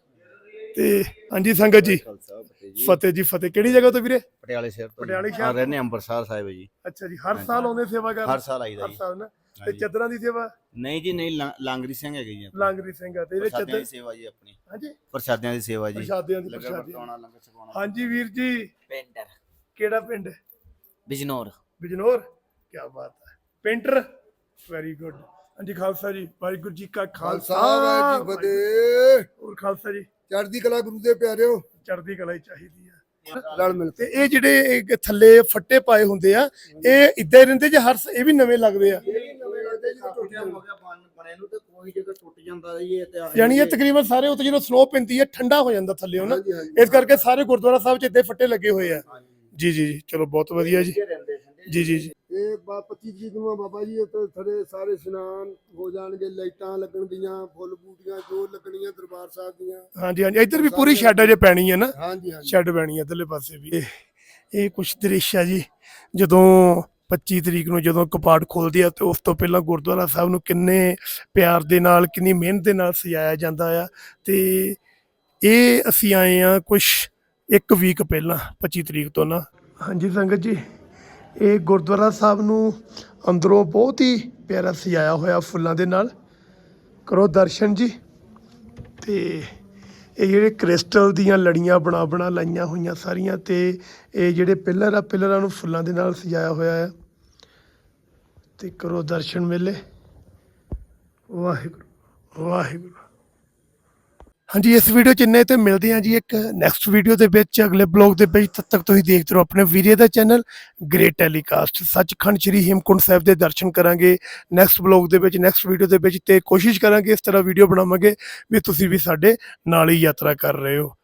ਤੇ ਹਾਂਜੀ ਸੰਗਤ ਜੀ। ਖਾਲਸਾ ਫਤਿਹ ਜੀ। ਫਤਿਹ ਜੀ ਫਤਿਹ। ਕਿਹੜੀ ਜਗ੍ਹਾ ਤੋਂ ਵੀਰੇ? ਪਟਿਆਲੇ ਸ਼ਹਿਰ ਤੋਂ ਪਟਿਆਲੇ ਸ਼ਹਿਰ ਤੋਂ। ਰਹਿੰਦੇ ਅੰਮ੍ਰਿਤਸਰ ਸਾਹਿਬ ਜੀ। ਅੱਛਾ ਜੀ ਹਰ ਸਾਲ ਆਉਂਦੇ ਸੇਵਾ ਕਰਨ? ਹਰ ਸਾਲ ਆਈਦਾ ਹਰ ਸਾਲ ਨਾ? ਤੇ ਚਦਰਾਂ ਦੀ ਸੇਵਾ? ਨਹੀਂ ਜੀ ਨਹੀਂ ਲਾਂਗਰੀ ਸਿੰਘ ਹੈਗੇ ਜੀ ਲਾਂਗਰੀ ਸਿੰਘ ਆ ਤੇ ਇਹਦੇ ਪ੍ਰਸ਼ਾਦਿਆਂ ਦੀ ਸੇਵਾ ਜੀ ਆਪਣੀ। ਹਾਂਜੀ। ਪ੍ਰਸ਼ਾਦਿਆਂ ਦੀ ਸੇਵਾ ਜੀ। ਪ੍ਰਸ਼ਾਦਿਆਂ ਦੀ ਲੰਗਰ ਪ੍ਰਸ਼ਾਦੀ ਲੰਗਰ ਛਕਾਉਣਾ ਹਾਂਜੀ ਵੀਰ ਜੀ। ਪੇਂਟਰ ਕਿਹੜਾ ਪਿੰਡ? ਬਿਜਨੌਰ। ਬਿਜਨੌਰ? ਕੀ ਬਾਤ ਹੈ। ਪੇਂਟਰ ਵੈਰੀ ਗੁੱਡ ਹਾਂਜੀ ਖਾਲਸਾ ਜੀ ਵਾਹਿਗੁਰੂ ਜੀ ਕਾ ਖਾਲਸਾ। ਵਾਹਿਗੁਰੂ ਜੀ ਕੀ ਫਤਿਹ। ਹੋਰ ਖਾਲਸਾ ਜੀ। ਚੜ੍ਹਦੀ ਕਲਾ ਗੁਰੂ ਦੇ ਪਿਆਰਿਓ। ਚੜ੍ਹਦੀ ਕਲਾ ਹੀ ਚਾਹੀਦੀ ਆ। ਰਲ ਮਿਲ ਤੇ ਇਹ ਜਿਹੜੇ ਇਹ ਥੱਲੇ ਫੱਟੇ ਪਾਏ ਹੁੰਦੇ ਆ ਇਹ ਇਦਾਂ ਹੀ ਰਹਿੰਦੇ ਜੇ ਹਰ ਸ- ਇਹ ਵੀ ਨਵੇਂ ਲੱਗਦੇ ਆ? ਨਵੇਂ ਲੱਗਦੇ ਜਦੋਂ ਟੁੱਟ ਜਾਂਦੇ। ਬਣੇ ਨੂੰ ਤੇ ਕੋਈ ਜਗ੍ਹਾ ਟੁੱਟ ਜਾਂਦਾ ਜੀ ਇਹ ਤੇ ਯਾਨੀ ਇਹ ਤਕਰੀਬਨ ਸਾਰੇ ਉੱਤੇ ਜਦੋਂ ਸਨੋ ਪੈਂਦੀ ਹੈ ਠੰਡਾ ਹੋ ਜਾਂਦਾ ਥੱਲੇ ਨਾ। ਹਾਂਜੀ, ਹਾਂਜੀ। ਇਸ ਕਰਕੇ ਸਾਰੇ ਗੁਰਦੁਆਰਾ ਸਾਹਿਬ 'ਚ ਇੱਦੇ ਫੱਟੇ ਲੱਗੇ ਹੋਏ ਆ। ਜੀ ਜੀ ਜੀ। ਚਲੋ ਬਹੁਤ ਵਧੀਆ ਜੀ। ਜੀ ਜੀ ਜੀ। ਇਹ ਬਾ- 25 ਤਰੀਕ ਨੂੰ ਬਾਬਾ ਜੀ ਇੱਥੇ ਥੜੇ ਸਾਰੇ ਇਸ਼ਨਾਨ ਹੋ ਜਾਣਗੇ ਲਾਈਟਾਂ ਲੱਗਣਗੀਆਂ ਫੁੱਲ ਬੂਟੀਆਂ ਜੋ ਲੱਗਣੀਆਂ ਦਰਬਾਰ ਸਾਹਿਬ ਦੀਆਂ। ਹਾਂਜੀ ਹਾਂਜੀ ਇੱਧਰ ਵੀ ਪੂਰੀ ਸ਼ੈਡ ਜੇ ਪੈਣੀ ਹੈ ਨਾ? ਹਾਂਜੀ ਹਾਂਜੀ। ਸ਼ੈਡ ਪੈਣੀ ਹੈ ਇੱਧਰਲੇ ਪਾਸੇ ਵੀ। ਇਹ ਇਹ ਕੁਛ ਦ੍ਰਿਸ਼ ਜੀ ਜਦੋਂ 25 ਤਰੀਕ ਨੂੰ ਜਦੋਂ ਕਪਾਟ ਖੁੱਲਦੀ ਆ ਤੇ ਉਸ ਤੋਂ ਪਹਿਲਾਂ ਗੁਰਦੁਆਰਾ ਸਾਹਿਬ ਨੂੰ ਕਿੰਨੇ ਪਿਆਰ ਦੇ ਨਾਲ ਕਿੰਨੀ ਮਿਹਨਤ ਦੇ ਨਾਲ ਸਜਾਇਆ ਜਾਂਦਾ ਆ। ਤੇ ਇਹ ਅਸੀਂ ਆਏ ਆ ਕੁਛ ਇੱਕ ਵੀਕ ਪਹਿਲਾਂ 25 ਤਰੀਕ ਤੋਂ ਨਾ। ਹਾਂਜੀ ਸੰਗਤ ਜੀ। ਇਹ ਗੁਰਦੁਆਰਾ ਸਾਹਿਬ ਨੂੰ ਅੰਦਰੋਂ ਬਹੁਤ ਹੀ ਪਿਆਰਾ ਸਜਾਇਆ ਹੋਇਆ ਫੁੱਲਾਂ ਦੇ ਨਾਲ। ਕਰੋ ਦਰਸ਼ਨ ਜੀ। ਤੇ ਇਹ ਜਿਹੜੇ ਕ੍ਰਿਸਟਲ ਦੀਆਂ ਲੜੀਆਂ ਬਣਾ ਬਣਾ ਲਾਈਆਂ ਹੋਈਆਂ ਸਾਰੀਆਂ ਤੇ ਇਹ ਜਿਹੜੇ ਪਿੱਲਰ ਆ ਪਿਲਰਾਂ ਨੂੰ ਫੁੱਲਾਂ ਦੇ ਨਾਲ ਸਜਾਇਆ ਹੋਇਆ ਆ ਤੇ ਕਰੋ ਦਰਸ਼ਨ ਮੇਲੇ। ਵਾਹਿਗੁਰੂ ਵਾਹਿਗੁਰੂ। ਹਾਂਜੀ, ਇਸ ਵੀਡੀਓ ਚ ਇੰਨੇ ਤੇ ਮਿਲਦੇ ਹਾਂ ਜੀ ਇੱਕ ਨੈਕਸਟ ਵੀਡੀਓ ਦੇ ਵਿੱਚ। ਅਗਲੇ ਬਲੌਗ ਦੇ ਵਿੱਚ ਤਦ ਤੱਕ ਤੁਸੀਂ ਦੇਖਦੇ ਰਹੋ ਆਪਣੇ ਵੀਰੇ ਦਾ channel great telecast Sachkhand Sri Hemkunt Sahib ਦੇ ਦਰਸ਼ਨ ਕਰਾਂਗੇ ਨੈਕਸਟ ਬਲੌਗ ਦੇ ਵਿੱਚ ਨੈਕਸਟ ਵੀਡੀਓ ਦੇ ਵਿੱਚ ਤੇ ਕੋਸ਼ਿਸ਼ ਕਰਾਂਗੇ ਇਸ ਤਰ੍ਹਾਂ ਵੀਡੀਓ ਬਣਾਵਾਂਗੇ ਵੀ ਤੁਸੀਂ ਵੀ ਸਾਡੇ ਨਾਲ ਹੀ ਯਾਤਰਾ ਕਰ ਰਹੇ ਹੋ।